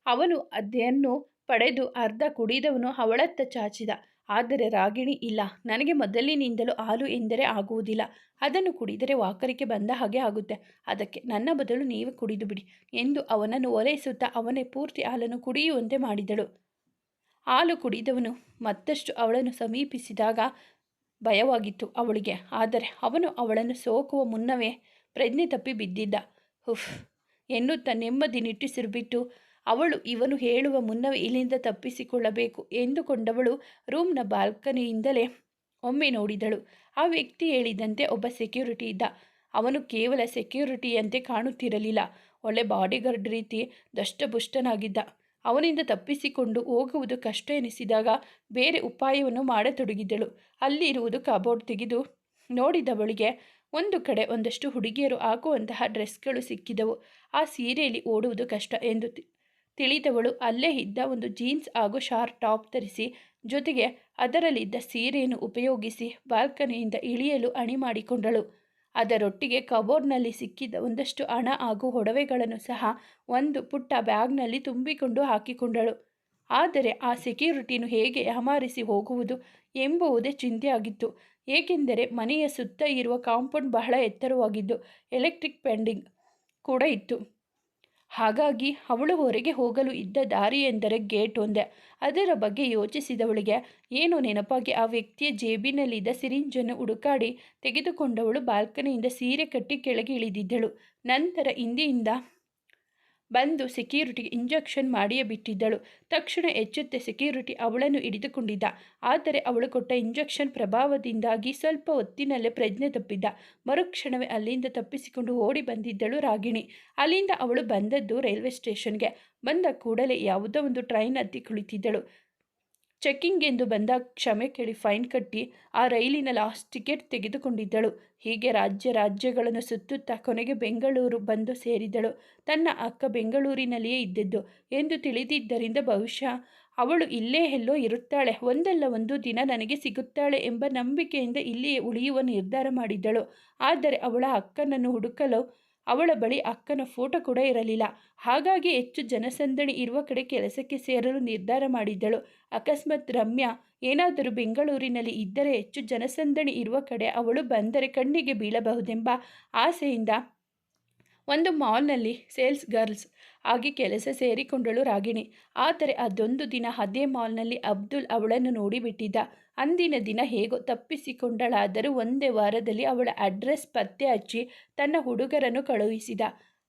ಅವನು ಅದನ್ನು ಪಡೆದು ಅರ್ಧ ಕುಡಿದವನು ಅವಳತ್ತ ಚಾಚಿದ. ಆದರೆ ರಾಗಿಣಿ, ಇಲ್ಲ, ನನಗೆ ಮೊದಲಿನಿಂದಲೂ ಹಾಲು ಎಂದರೆ ಆಗುವುದಿಲ್ಲ. ಅದನ್ನು ಕುಡಿದರೆ ವಾಕರಿಕೆ ಬಂದ ಹಾಗೆ ಆಗುತ್ತೆ. ಅದಕ್ಕೆ ನನ್ನ ಬದಲು ನೀವು ಕುಡಿದು ಬಿಡಿ ಎಂದು ಅವನನ್ನು ಒಲೈಸುತ್ತಾ ಅವನೇ ಪೂರ್ತಿ ಹಾಲನ್ನು ಕುಡಿಯುವಂತೆ ಮಾಡಿದಳು. ಹಾಲು ಕುಡಿದವನು ಮತ್ತಷ್ಟು ಅವಳನ್ನು ಸಮೀಪಿಸಿದಾಗ ಭಯವಾಗಿತ್ತು ಅವಳಿಗೆ. ಆದರೆ ಅವನು ಅವಳನ್ನು ಸೋಕುವ ಮುನ್ನವೇ ಪ್ರಜ್ಞೆ ತಪ್ಪಿ ಬಿದ್ದಿದ್ದ. ಹುಫ್, ಎನ್ನುತ್ತ ನೆಮ್ಮದಿ ನಿಟ್ಟಿಸಿರುಬಿಟ್ಟು ಅವಳು ಇವನು ಹೇಳುವ ಮುನ್ನವೇ ಇಲ್ಲಿಂದ ತಪ್ಪಿಸಿಕೊಳ್ಳಬೇಕು ಎಂದುಕೊಂಡವಳು ರೂಮ್ನ ಬಾಲ್ಕನಿಯಿಂದಲೇ ಒಮ್ಮೆ ನೋಡಿದಳು. ಆ ವ್ಯಕ್ತಿ ಹೇಳಿದಂತೆ ಒಬ್ಬ ಸೆಕ್ಯೂರಿಟಿ ಇದ್ದ. ಅವನು ಕೇವಲ ಸೆಕ್ಯೂರಿಟಿಯಂತೆ ಕಾಣುತ್ತಿರಲಿಲ್ಲ. ಒಳ್ಳೆ ಬಾಡಿಗಾರ್ಡ್ ರೀತಿ ದಷ್ಟಪುಷ್ಟನಾಗಿದ್ದ. ಅವನಿಂದ ತಪ್ಪಿಸಿಕೊಂಡು ಹೋಗುವುದು ಕಷ್ಟ ಎನಿಸಿದಾಗ ಬೇರೆ ಉಪಾಯವನ್ನು ಮಾಡತೊಡಗಿದ್ದಳು ಅಲ್ಲಿರುವುದು ಕಬೋರ್ಡ್ ತೆಗೆದು ನೋಡಿದವಳಿಗೆ ಒಂದು ಕಡೆ ಒಂದಷ್ಟು ಹುಡುಗಿಯರು ಹಾಕುವಂತಹ ಡ್ರೆಸ್ಗಳು ಸಿಕ್ಕಿದವು. ಆ ಸೀರೆಯಲ್ಲಿ ಓಡುವುದು ಕಷ್ಟ ಎಂದು ತಿಳಿದವಳು ಅಲ್ಲೇ ಇದ್ದ ಒಂದು ಜೀನ್ಸ್ ಹಾಗೂ ಶಾರ್ಟ್ ಟಾಪ್ ಧರಿಸಿ ಜೊತೆಗೆ ಅದರಲ್ಲಿದ್ದ ಸೀರೆಯನ್ನು ಉಪಯೋಗಿಸಿ ಬಾಲ್ಕನಿಯಿಂದ ಇಳಿಯಲು ಅಣಿ ಮಾಡಿಕೊಂಡಳು. ಅದರೊಟ್ಟಿಗೆ ಕಬೋರ್ಡ್ನಲ್ಲಿ ಸಿಕ್ಕಿದ್ದ ಒಂದಷ್ಟು ಹಣ ಹಾಗೂ ಒಡವೆಗಳನ್ನು ಸಹ ಒಂದು ಪುಟ್ಟ ಬ್ಯಾಗ್ನಲ್ಲಿ ತುಂಬಿಕೊಂಡು ಹಾಕಿಕೊಂಡಳು. ಆದರೆ ಆ ಸೆಕ್ಯೂರಿಟಿನು ಹೇಗೆ ಅಮಾರಿಸಿ ಹೋಗುವುದು ಎಂಬುವುದೇ ಚಿಂತೆಯಾಗಿತ್ತು. ಏಕೆಂದರೆ ಮನೆಯ ಸುತ್ತ ಇರುವ ಕಾಂಪೌಂಡ್ ಬಹಳ ಎತ್ತರವಾಗಿದ್ದು, ಎಲೆಕ್ಟ್ರಿಕ್ ಪೆಂಡಿಂಗ್ ಕೂಡ ಇತ್ತು. ಹಾಗಾಗಿ ಅವಳು ಹೊರಗೆ ಹೋಗಲು ಇದ್ದ ದಾರಿ ಎಂದರೆ ಗೇಟ್ ಒಂದೇ. ಅದರ ಬಗ್ಗೆ ಯೋಚಿಸಿದವಳಿಗೆ, ಏನು ನೆನಪಾಗಿ ಆ ವ್ಯಕ್ತಿಯ ಜೇಬಿನಲ್ಲಿದ್ದ ಸಿರಿಂಜನ್ನು ಹುಡುಕಾಡಿ ತೆಗೆದುಕೊಂಡವಳು ಬಾಲ್ಕನಿಯಿಂದ ಸೀರೆ ಕಟ್ಟಿ ಕೆಳಗೆ ಇಳಿದಿದ್ದಳು. ನಂತರ ಹಿಂದಿಯಿಂದ ಬಂದು ಸೆಕ್ಯೂರಿಟಿಗೆ ಇಂಜೆಕ್ಷನ್ ಮಾಡಿಯೇ ಬಿಟ್ಟಿದ್ದಳು. ತಕ್ಷಣ ಎಚ್ಚೆತ್ತ ಸೆಕ್ಯೂರಿಟಿ ಅವಳನ್ನು ಹಿಡಿದುಕೊಂಡಿದ್ದ. ಆದರೆ ಅವಳು ಕೊಟ್ಟ ಇಂಜೆಕ್ಷನ್ ಪ್ರಭಾವದಿಂದಾಗಿ ಸ್ವಲ್ಪ ಹೊತ್ತಿನಲ್ಲೇ ಪ್ರಜ್ಞೆ ತಪ್ಪಿದ್ದ. ಮರುಕ್ಷಣವೇ ಅಲ್ಲಿಂದ ತಪ್ಪಿಸಿಕೊಂಡು ಓಡಿ ಬಂದಿದ್ದಳು ರಾಗಿಣಿ. ಅಲ್ಲಿಂದ ಅವಳು ಬಂದದ್ದು ರೈಲ್ವೆ ಸ್ಟೇಷನ್ಗೆ. ಬಂದ ಕೂಡಲೇ ಯಾವುದೋ ಒಂದು ಟ್ರೈನ್ ಹತ್ತಿ ಕುಳಿತಿದ್ದಳು. ಚೆಕ್ಕಿಂಗ್ ಎಂದು ಬಂದ ಕ್ಷಮೆ ಕೇಳಿ ಫೈನ್ ಕಟ್ಟಿ ಆ ರೈಲಿನ ಲಾಸ್ಟ್ ಟಿಕೆಟ್ ತೆಗೆದುಕೊಂಡಿದ್ದಳು. ಹೀಗೆ ರಾಜ್ಯ ರಾಜ್ಯಗಳನ್ನು ಸುತ್ತುತ್ತಾ ಕೊನೆಗೆ ಬೆಂಗಳೂರು ಬಂದು ಸೇರಿದಳು. ತನ್ನ ಅಕ್ಕ ಬೆಂಗಳೂರಿನಲ್ಲಿಯೇ ಇದ್ದದ್ದು ಎಂದು ತಿಳಿದಿದ್ದರಿಂದ ಬಹುಶಃ ಅವಳು ಇಲ್ಲೇ ಎಲ್ಲೋ ಇರುತ್ತಾಳೆ. ಒಂದಲ್ಲ ಒಂದು ದಿನ ನನಗೆ ಸಿಗುತ್ತಾಳೆ ಎಂಬ ನಂಬಿಕೆಯಿಂದ ಇಲ್ಲಿಯೇ ಉಳಿಯುವ ನಿರ್ಧಾರ ಮಾಡಿದ್ದಳು. ಆದರೆ ಅವಳ ಅಕ್ಕನನ್ನು ಹುಡುಕಲು ಅವಳ ಬಳಿ ಅಕ್ಕನ ಫೋಟೋ ಕೂಡ ಇರಲಿಲ್ಲ. ಹಾಗಾಗಿ ಹೆಚ್ಚು ಜನಸಂದಣಿ ಇರುವ ಕಡೆ ಕೆಲಸಕ್ಕೆ ಸೇರಲು ನಿರ್ಧಾರ ಮಾಡಿದ್ದಳು. ಅಕಸ್ಮಾತ್ ರಮ್ಯಾ ಏನಾದರೂ ಬೆಂಗಳೂರಿನಲ್ಲಿ ಇದ್ದರೆ ಹೆಚ್ಚು ಜನಸಂದಣಿ ಇರುವ ಕಡೆ ಅವಳು ಬಂದರೆ ಕಣ್ಣಿಗೆ ಬೀಳಬಹುದೆಂಬ ಆಸೆಯಿಂದ ಒಂದು ಮಾಲ್ನಲ್ಲಿ ಸೇಲ್ಸ್ ಗರ್ಲ್ಸ್ ಆಗಿ ಕೆಲಸ ಸೇರಿಕೊಂಡಳು ರಾಗಿಣಿ. ಆದರೆ ಅದೊಂದು ದಿನ ಅದೇ ಮಾಲ್ನಲ್ಲಿ ಅಬ್ದುಲ್ ಅವಳನ್ನು ನೋಡಿಬಿಟ್ಟಿದ್ದ. ಅಂದಿನ ದಿನ ಹೇಗೋ ತಪ್ಪಿಸಿಕೊಂಡಳಾದರೂ ಒಂದೇ ವಾರದಲ್ಲಿ ಅವಳ ಅಡ್ರೆಸ್ ಪತ್ತೆ ಹಚ್ಚಿ ತನ್ನ ಹುಡುಗರನ್ನು ಕಳುಹಿಸಿದ.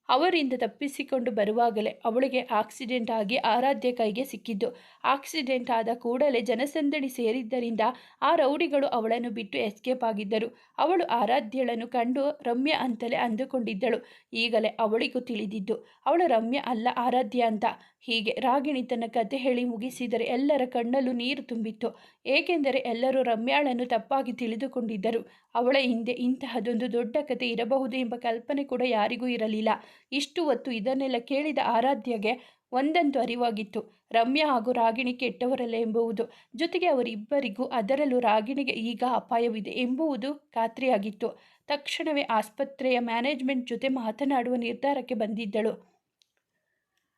ಅವರಿಂದ ತಪ್ಪಿಸಿಕೊಂಡು ಬರುವಾಗಲೇ ಅವಳಿಗೆ ಆಕ್ಸಿಡೆಂಟ್ ಆಗಿ ಆರಾಧ್ಯ ಕೈಗೆ ಸಿಕ್ಕಿದ್ದು. ಆಕ್ಸಿಡೆಂಟ್ ಆದ ಕೂಡಲೇ ಜನಸಂದಣಿ ಸೇರಿದ್ದರಿಂದ ಆ ರೌಡಿಗಳು ಅವಳನ್ನು ಬಿಟ್ಟು ಎಸ್ಕೇಪ್ ಆಗಿದ್ದರು. ಅವಳು ಆರಾಧ್ಯಳನ್ನು ಕಂಡು ರಮ್ಯ ಅಂತಲೇ ಅಂದುಕೊಂಡಿದ್ದಳು. ಈಗಲೇ ಅವಳಿಗೂ ತಿಳಿದಿದ್ದು, ಅವಳು ರಮ್ಯ ಅಲ್ಲ ಆರಾಧ್ಯ ಅಂತ. ಹೀಗೆ ರಾಗಿಣಿ ತನ್ನ ಕತೆ ಹೇಳಿ ಮುಗಿಸಿದರೆ ಎಲ್ಲರ ಕಣ್ಣಲ್ಲೂ ನೀರು ತುಂಬಿತ್ತು. ಏಕೆಂದರೆ ಎಲ್ಲರೂ ರಮ್ಯಾಳನ್ನು ತಪ್ಪಾಗಿ ತಿಳಿದುಕೊಂಡಿದ್ದರು. ಅವಳ ಹಿಂದೆ ಇಂತಹದೊಂದು ದೊಡ್ಡ ಕತೆ ಇರಬಹುದು ಎಂಬ ಕಲ್ಪನೆ ಕೂಡ ಯಾರಿಗೂ ಇರಲಿಲ್ಲ. ಇಷ್ಟು ಹೊತ್ತು ಇದನ್ನೆಲ್ಲ ಕೇಳಿದ ಆರಾಧ್ಯಗೆ ಒಂದಂತೂ ಅರಿವಾಗಿತ್ತು. ರಮ್ಯಾ ಹಾಗೂ ರಾಗಿಣಿ ಕೆಟ್ಟವರಲ್ಲ ಎಂಬುವುದು. ಜೊತೆಗೆ ಅವರಿಬ್ಬರಿಗೂ ಅದರಲ್ಲೂ ರಾಗಿಣಿಗೆ ಈಗ ಅಪಾಯವಿದೆ ಎಂಬುವುದು ಖಾತ್ರಿಯಾಗಿತ್ತು. ತಕ್ಷಣವೇ ಆಸ್ಪತ್ರೆಯ ಮ್ಯಾನೇಜ್ಮೆಂಟ್ ಜೊತೆ ಮಾತನಾಡುವ ನಿರ್ಧಾರಕ್ಕೆ ಬಂದಿದ್ದಳು.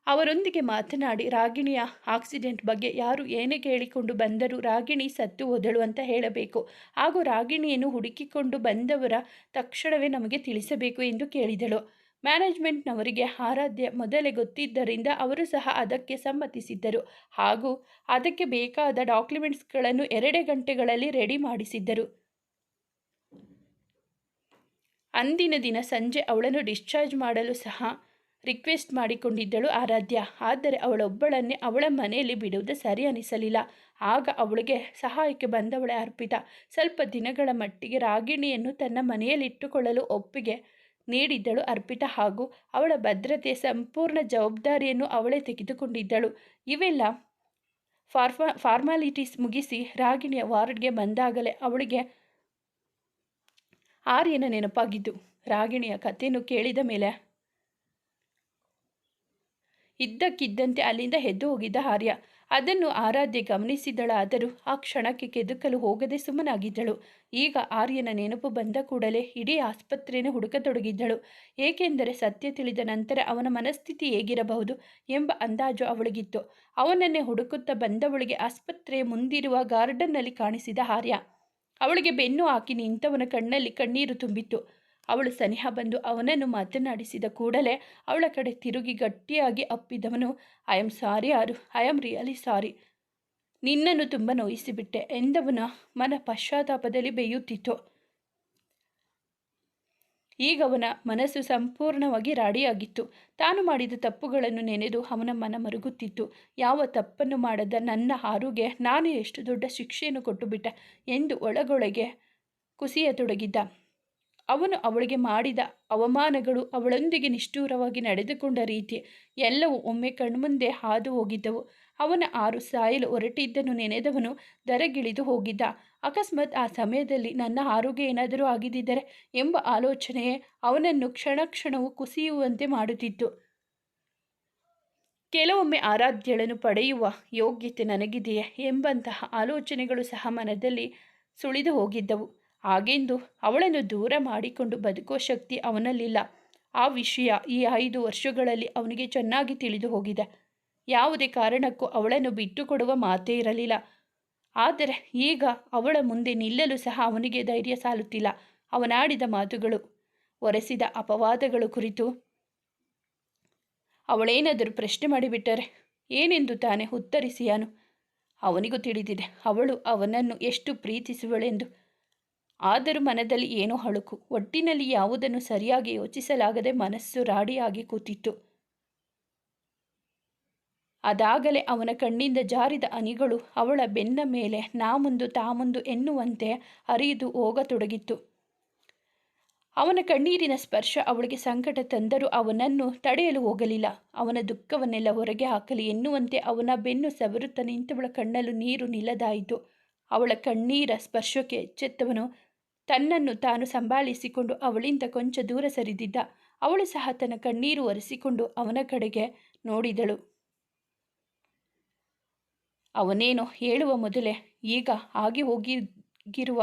ಅವರೊಂದಿಗೆ ಮಾತನಾಡಿ, ರಾಗಿಣಿಯ ಆಕ್ಸಿಡೆಂಟ್ ಬಗ್ಗೆ ಯಾರು ಏನೇ ಕೇಳಿಕೊಂಡು ಬಂದರೂ ರಾಗಿಣಿ ಸತ್ತು ಹೋದಳು ಅಂತ ಹೇಳಬೇಕು. ಹಾಗೂ ರಾಗಿಣಿಯನ್ನು ಹುಡುಕಿಕೊಂಡು ಬಂದವರ ತಕ್ಷಣವೇ ನಮಗೆ ತಿಳಿಸಬೇಕು ಎಂದು ಕೇಳಿದಳು. ಮ್ಯಾನೇಜ್ಮೆಂಟ್ನವರಿಗೆ ಆರಾಧ್ಯ ಮೊದಲೇ ಗೊತ್ತಿದ್ದರಿಂದ ಅವರು ಸಹ ಅದಕ್ಕೆ ಸಮ್ಮತಿಸಿದ್ದರು ಹಾಗೂ ಅದಕ್ಕೆ ಬೇಕಾದ ಡಾಕ್ಯುಮೆಂಟ್ಸ್ಗಳನ್ನು ಎರಡೇ ಗಂಟೆಗಳಲ್ಲಿ ರೆಡಿ ಮಾಡಿಸಿದ್ದರು. ಅಂದಿನ ದಿನ ಸಂಜೆ ಅವಳನ್ನು ಡಿಸ್ಚಾರ್ಜ್ ಮಾಡಲು ಸಹ ರಿಕ್ವೆಸ್ಟ್ ಮಾಡಿಕೊಂಡಿದ್ದಳು ಆರಾಧ್ಯ, ಆದರೆ ಅವಳೊಬ್ಬಳನ್ನೇ ಅವಳ ಮನೆಯಲ್ಲಿ ಬಿಡುವುದು ಸರಿ ಅನಿಸಲಿಲ್ಲ. ಆಗ ಅವಳಿಗೆ ಸಹಾಯಕ್ಕೆ ಬಂದವಳೆ ಅರ್ಪಿತ. ಸ್ವಲ್ಪ ದಿನಗಳ ಮಟ್ಟಿಗೆ ರಾಗಿಣಿಯನ್ನು ತನ್ನ ಮನೆಯಲ್ಲಿಟ್ಟುಕೊಳ್ಳಲು ಒಪ್ಪಿಗೆ ನೀಡಿದ್ದಳು ಅರ್ಪಿತ ಹಾಗೂ ಅವಳ ಭದ್ರತೆ ಸಂಪೂರ್ಣ ಜವಾಬ್ದಾರಿಯನ್ನು ಅವಳೇ ತೆಗೆದುಕೊಂಡಿದ್ದಳು. ಇವೆಲ್ಲ ಫಾರ್ಫಾ, ಫಾರ್ಮಾಲಿಟೀಸ್ ಮುಗಿಸಿ ರಾಗಿಣಿಯ ವಾರ್ಡ್ಗೆ ಬಂದಾಗಲೇ ಅವಳಿಗೆ ಆರ್ಯನ ನೆನಪಾಗಿದ್ದು, ರಾಗಿಣಿಯ ಕಥೆಯನ್ನು ಕೇಳಿದ ಮೇಲೆ ಇದ್ದಕ್ಕಿದ್ದಂತೆ ಅಲ್ಲಿಂದ ಎದ್ದು ಹೋಗಿದ್ದ ಆರ್ಯ. ಅದನ್ನು ಆರಾಧ್ಯ ಗಮನಿಸಿದಳಾದರೂ ಆ ಕ್ಷಣಕ್ಕೆ ಕೆದುಕಲು ಹೋಗದೆ ಸುಮ್ಮನಾಗಿದ್ದಳು. ಈಗ ಆರ್ಯನ ನೆನಪು ಬಂದ ಕೂಡಲೇ ಇಡೀ ಆಸ್ಪತ್ರೆಯನ್ನು ಹುಡುಕತೊಡಗಿದ್ದಳು. ಏಕೆಂದರೆ ಸತ್ಯ ತಿಳಿದ ನಂತರ ಅವನ ಮನಸ್ಥಿತಿ ಹೇಗಿರಬಹುದು ಎಂಬ ಅಂದಾಜು ಅವಳಿಗಿತ್ತು. ಅವನನ್ನೇ ಹುಡುಕುತ್ತಾ ಬಂದವಳಿಗೆ ಆಸ್ಪತ್ರೆಯ ಮುಂದಿರುವ ಗಾರ್ಡನ್ನಲ್ಲಿ ಕಾಣಿಸಿದ ಆರ್ಯ. ಅವಳಿಗೆ ಬೆನ್ನು ಹಾಕಿ ನಿಂತವನ ಕಣ್ಣಲ್ಲಿ ಕಣ್ಣೀರು ತುಂಬಿತ್ತು. ಅವಳು ಸನಿಹ ಬಂದು ಅವನನ್ನು ಮಾತನಾಡಿಸಿದ ಕೂಡಲೇ ಅವಳ ಕಡೆ ತಿರುಗಿ ಗಟ್ಟಿಯಾಗಿ ಅಪ್ಪಿದವನು ಐ ಆಮ್ ಸಾರಿ ಆರು ಐ ಆಮ್ ರಿಯಲಿ ಸಾರಿ ನಿನ್ನನ್ನು ತುಂಬ ನೋಯಿಸಿಬಿಟ್ಟೆ ಎಂದವನ ಮನ ಪಶ್ಚಾತ್ತಾಪದಲ್ಲಿ ಬೇಯುತ್ತಿತ್ತು. ಈಗ ಅವನ ಮನಸ್ಸು ಸಂಪೂರ್ಣವಾಗಿ ರಾಡಿಯಾಗಿತ್ತು. ತಾನು ಮಾಡಿದ ತಪ್ಪುಗಳನ್ನು ನೆನೆದು ಅವನ ಮನ ಮರುಗುತ್ತಿತ್ತು. ಯಾವ ತಪ್ಪನ್ನು ಮಾಡದ ನನ್ನ ಹಾರುಗೆ ನಾನು ಎಷ್ಟು ದೊಡ್ಡ ಶಿಕ್ಷೆಯನ್ನು ಕೊಟ್ಟುಬಿಟ್ಟೆ ಎಂದು ಒಳಗೊಳಗೆ ಕುಸಿಯತೊಡಗಿದ್ದ. ಅವನು ಅವಳಿಗೆ ಮಾಡಿದ ಅವಮಾನಗಳು ಅವಳೊಂದಿಗೆ ನಿಷ್ಠೂರವಾಗಿ ನಡೆದುಕೊಂಡ ರೀತಿ ಎಲ್ಲವೂ ಒಮ್ಮೆ ಕಣ್ಮುಂದೆ ಹಾದು ಹೋಗಿದ್ದವು. ಅವನ ಆರು ಸಾಯಲು ಹೊರಟಿದ್ದನ್ನು ನೆನೆದವನು ದರಗಿಳಿದು ಹೋಗಿದ್ದ. ಅಕಸ್ಮಾತ್ ಆ ಸಮಯದಲ್ಲಿ ನನ್ನ ಆರೋಗ್ಯ ಏನಾದರೂ ಆಗಿದ್ದರೆ ಎಂಬ ಆಲೋಚನೆಯೇ ಅವನನ್ನು ಕ್ಷಣ ಕ್ಷಣವು ಕುಸಿಯುವಂತೆ ಮಾಡುತ್ತಿತ್ತು. ಕೆಲವೊಮ್ಮೆ ಆರಾಧ್ಯಳನ್ನು ಪಡೆಯುವ ಯೋಗ್ಯತೆ ನನಗಿದೆಯೇ ಎಂಬಂತಹ ಆಲೋಚನೆಗಳು ಸಹ ಮನದಲ್ಲಿ ಸುಳಿದು ಹೋಗಿದ್ದವು. ಹಾಗೆಂದು ಅವಳನ್ನು ದೂರ ಮಾಡಿಕೊಂಡು ಬದುಕೋ ಶಕ್ತಿ ಅವನಲ್ಲಿಲ್ಲ. ಆ ವಿಷಯ ಈ ಐದು ವರ್ಷಗಳಲ್ಲಿ ಅವನಿಗೆ ಚೆನ್ನಾಗಿ ತಿಳಿದು ಹೋಗಿದೆ. ಯಾವುದೇ ಕಾರಣಕ್ಕೂ ಅವಳನ್ನು ಬಿಟ್ಟುಕೊಡುವ ಮಾತೇ ಇರಲಿಲ್ಲ. ಆದರೆ ಈಗ ಅವಳ ಮುಂದೆ ನಿಲ್ಲಲು ಸಹ ಅವನಿಗೆ ಧೈರ್ಯ ಸಾಲುತ್ತಿಲ್ಲ. ಅವನಾಡಿದ ಮಾತುಗಳು, ಒರೆಸಿದ ಅಪವಾದಗಳು ಕುರಿತು ಅವಳೇನಾದರೂ ಪ್ರಶ್ನೆ ಮಾಡಿಬಿಟ್ಟರೆ ಏನೆಂದು ತಾನೇ ಉತ್ತರಿಸಿಯಾನು. ಅವನಿಗೂ ತಿಳಿದಿದೆ, ಅವಳು ಅವನನ್ನು ಎಷ್ಟು ಪ್ರೀತಿಸುವಳೆಂದು. ಆದರೂ ಮನದಲ್ಲಿ ಏನೋ ಹಳುಕು. ಒಟ್ಟಿನಲ್ಲಿ ಯಾವುದನ್ನು ಸರಿಯಾಗಿ ಯೋಚಿಸಲಾಗದೆ ಮನಸ್ಸು ರಾಡಿಯಾಗಿ ಕೂತಿತ್ತು. ಅದಾಗಲೇ ಅವನ ಕಣ್ಣಿಂದ ಜಾರಿದ ಅನಿಗಳು ಅವಳ ಬೆನ್ನ ಮೇಲೆ ನಾ ಮುಂದು ತಾ ಮುಂದು ಎನ್ನುವಂತೆ ಹರಿದು ಹೋಗತೊಡಗಿತ್ತು. ಅವನ ಕಣ್ಣೀರಿನ ಸ್ಪರ್ಶ ಅವಳಿಗೆ ಸಂಕಟ ತಂದರೂ ಅವನನ್ನು ತಡೆಯಲು ಹೋಗಲಿಲ್ಲ. ಅವನ ದುಃಖವನ್ನೆಲ್ಲ ಹೊರಗೆ ಹಾಕಲಿ ಎನ್ನುವಂತೆ ಅವನ ಬೆನ್ನು ಸವರುತ್ತ ನಿಂತವಳ ಕಣ್ಣಲ್ಲೂ ನೀರು ನಿಲ್ಲದಾಯಿತು. ಅವಳ ಕಣ್ಣೀರ ಸ್ಪರ್ಶಕ್ಕೆ ಎಚ್ಚೆತ್ತವನು ತನ್ನನ್ನು ತಾನು ಸಂಭಾಳಿಸಿಕೊಂಡು ಅವಳಿಂದ ಕೊಂಚ ದೂರ ಸರಿದಿದ್ದ. ಅವಳು ಸಹ ತನ್ನ ಕಣ್ಣೀರು ಒರೆಸಿಕೊಂಡು ಅವನ ಕಡೆಗೆ ನೋಡಿದಳು. ಅವನೇನೋ ಹೇಳುವ ಮೊದಲೇ, ಈಗ ಆಗಿ ಹೋಗಿರುವ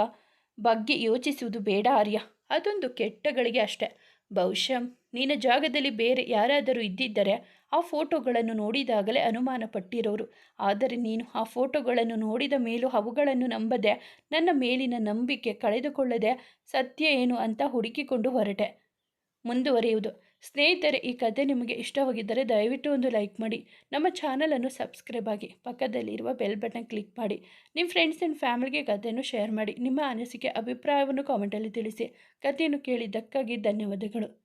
ಬಗ್ಗೆ ಯೋಚಿಸುವುದು ಬೇಡ ಆರ್ಯ. ಅದೊಂದು ಕೆಟ್ಟಗಳಿಗೆ ಅಷ್ಟೆ. ಬಹುಶಃ ನಿನ್ನ ಜಾಗದಲ್ಲಿ ಬೇರೆ ಯಾರಾದರೂ ಇದ್ದಿದ್ದರೆ ಆ ಫೋಟೋಗಳನ್ನು ನೋಡಿದಾಗಲೇ ಅನುಮಾನ ಪಟ್ಟಿರೋರು ಆದರೆ ನೀನು ಆ ಫೋಟೋಗಳನ್ನು ನೋಡಿದ ಮೇಲೂ ಅವುಗಳನ್ನು ನಂಬದೆ, ನನ್ನ ಮೇಲಿನ ನಂಬಿಕೆ ಕಳೆದುಕೊಳ್ಳದೆ ಸತ್ಯ ಏನು ಅಂತ ಹುಡುಕಿಕೊಂಡು ಹೊರಟೆ. ಮುಂದುವರಿಯುವುದು. ಸ್ನೇಹಿತರೆ, ಈ ಕಥೆ ನಿಮಗೆ ಇಷ್ಟವಾಗಿದ್ದರೆ ದಯವಿಟ್ಟು ಒಂದು ಲೈಕ್ ಮಾಡಿ. ನಮ್ಮ ಚಾನಲನ್ನು ಸಬ್ಸ್ಕ್ರೈಬ್ ಆಗಿ ಪಕ್ಕದಲ್ಲಿರುವ ಬೆಲ್ ಬಟನ್ ಕ್ಲಿಕ್ ಮಾಡಿ. ನಿಮ್ಮ ಫ್ರೆಂಡ್ಸ್ ಆ್ಯಂಡ್ ಫ್ಯಾಮಿಲಿಗೆ ಕಥೆಯನ್ನು ಶೇರ್ ಮಾಡಿ. ನಿಮ್ಮ ಅನಿಸಿಕೆ, ಅಭಿಪ್ರಾಯವನ್ನು ಕಾಮೆಂಟಲ್ಲಿ ತಿಳಿಸಿ. ಕಥೆಯನ್ನು ಕೇಳಿದ್ದಕ್ಕಾಗಿ ಧನ್ಯವಾದಗಳು.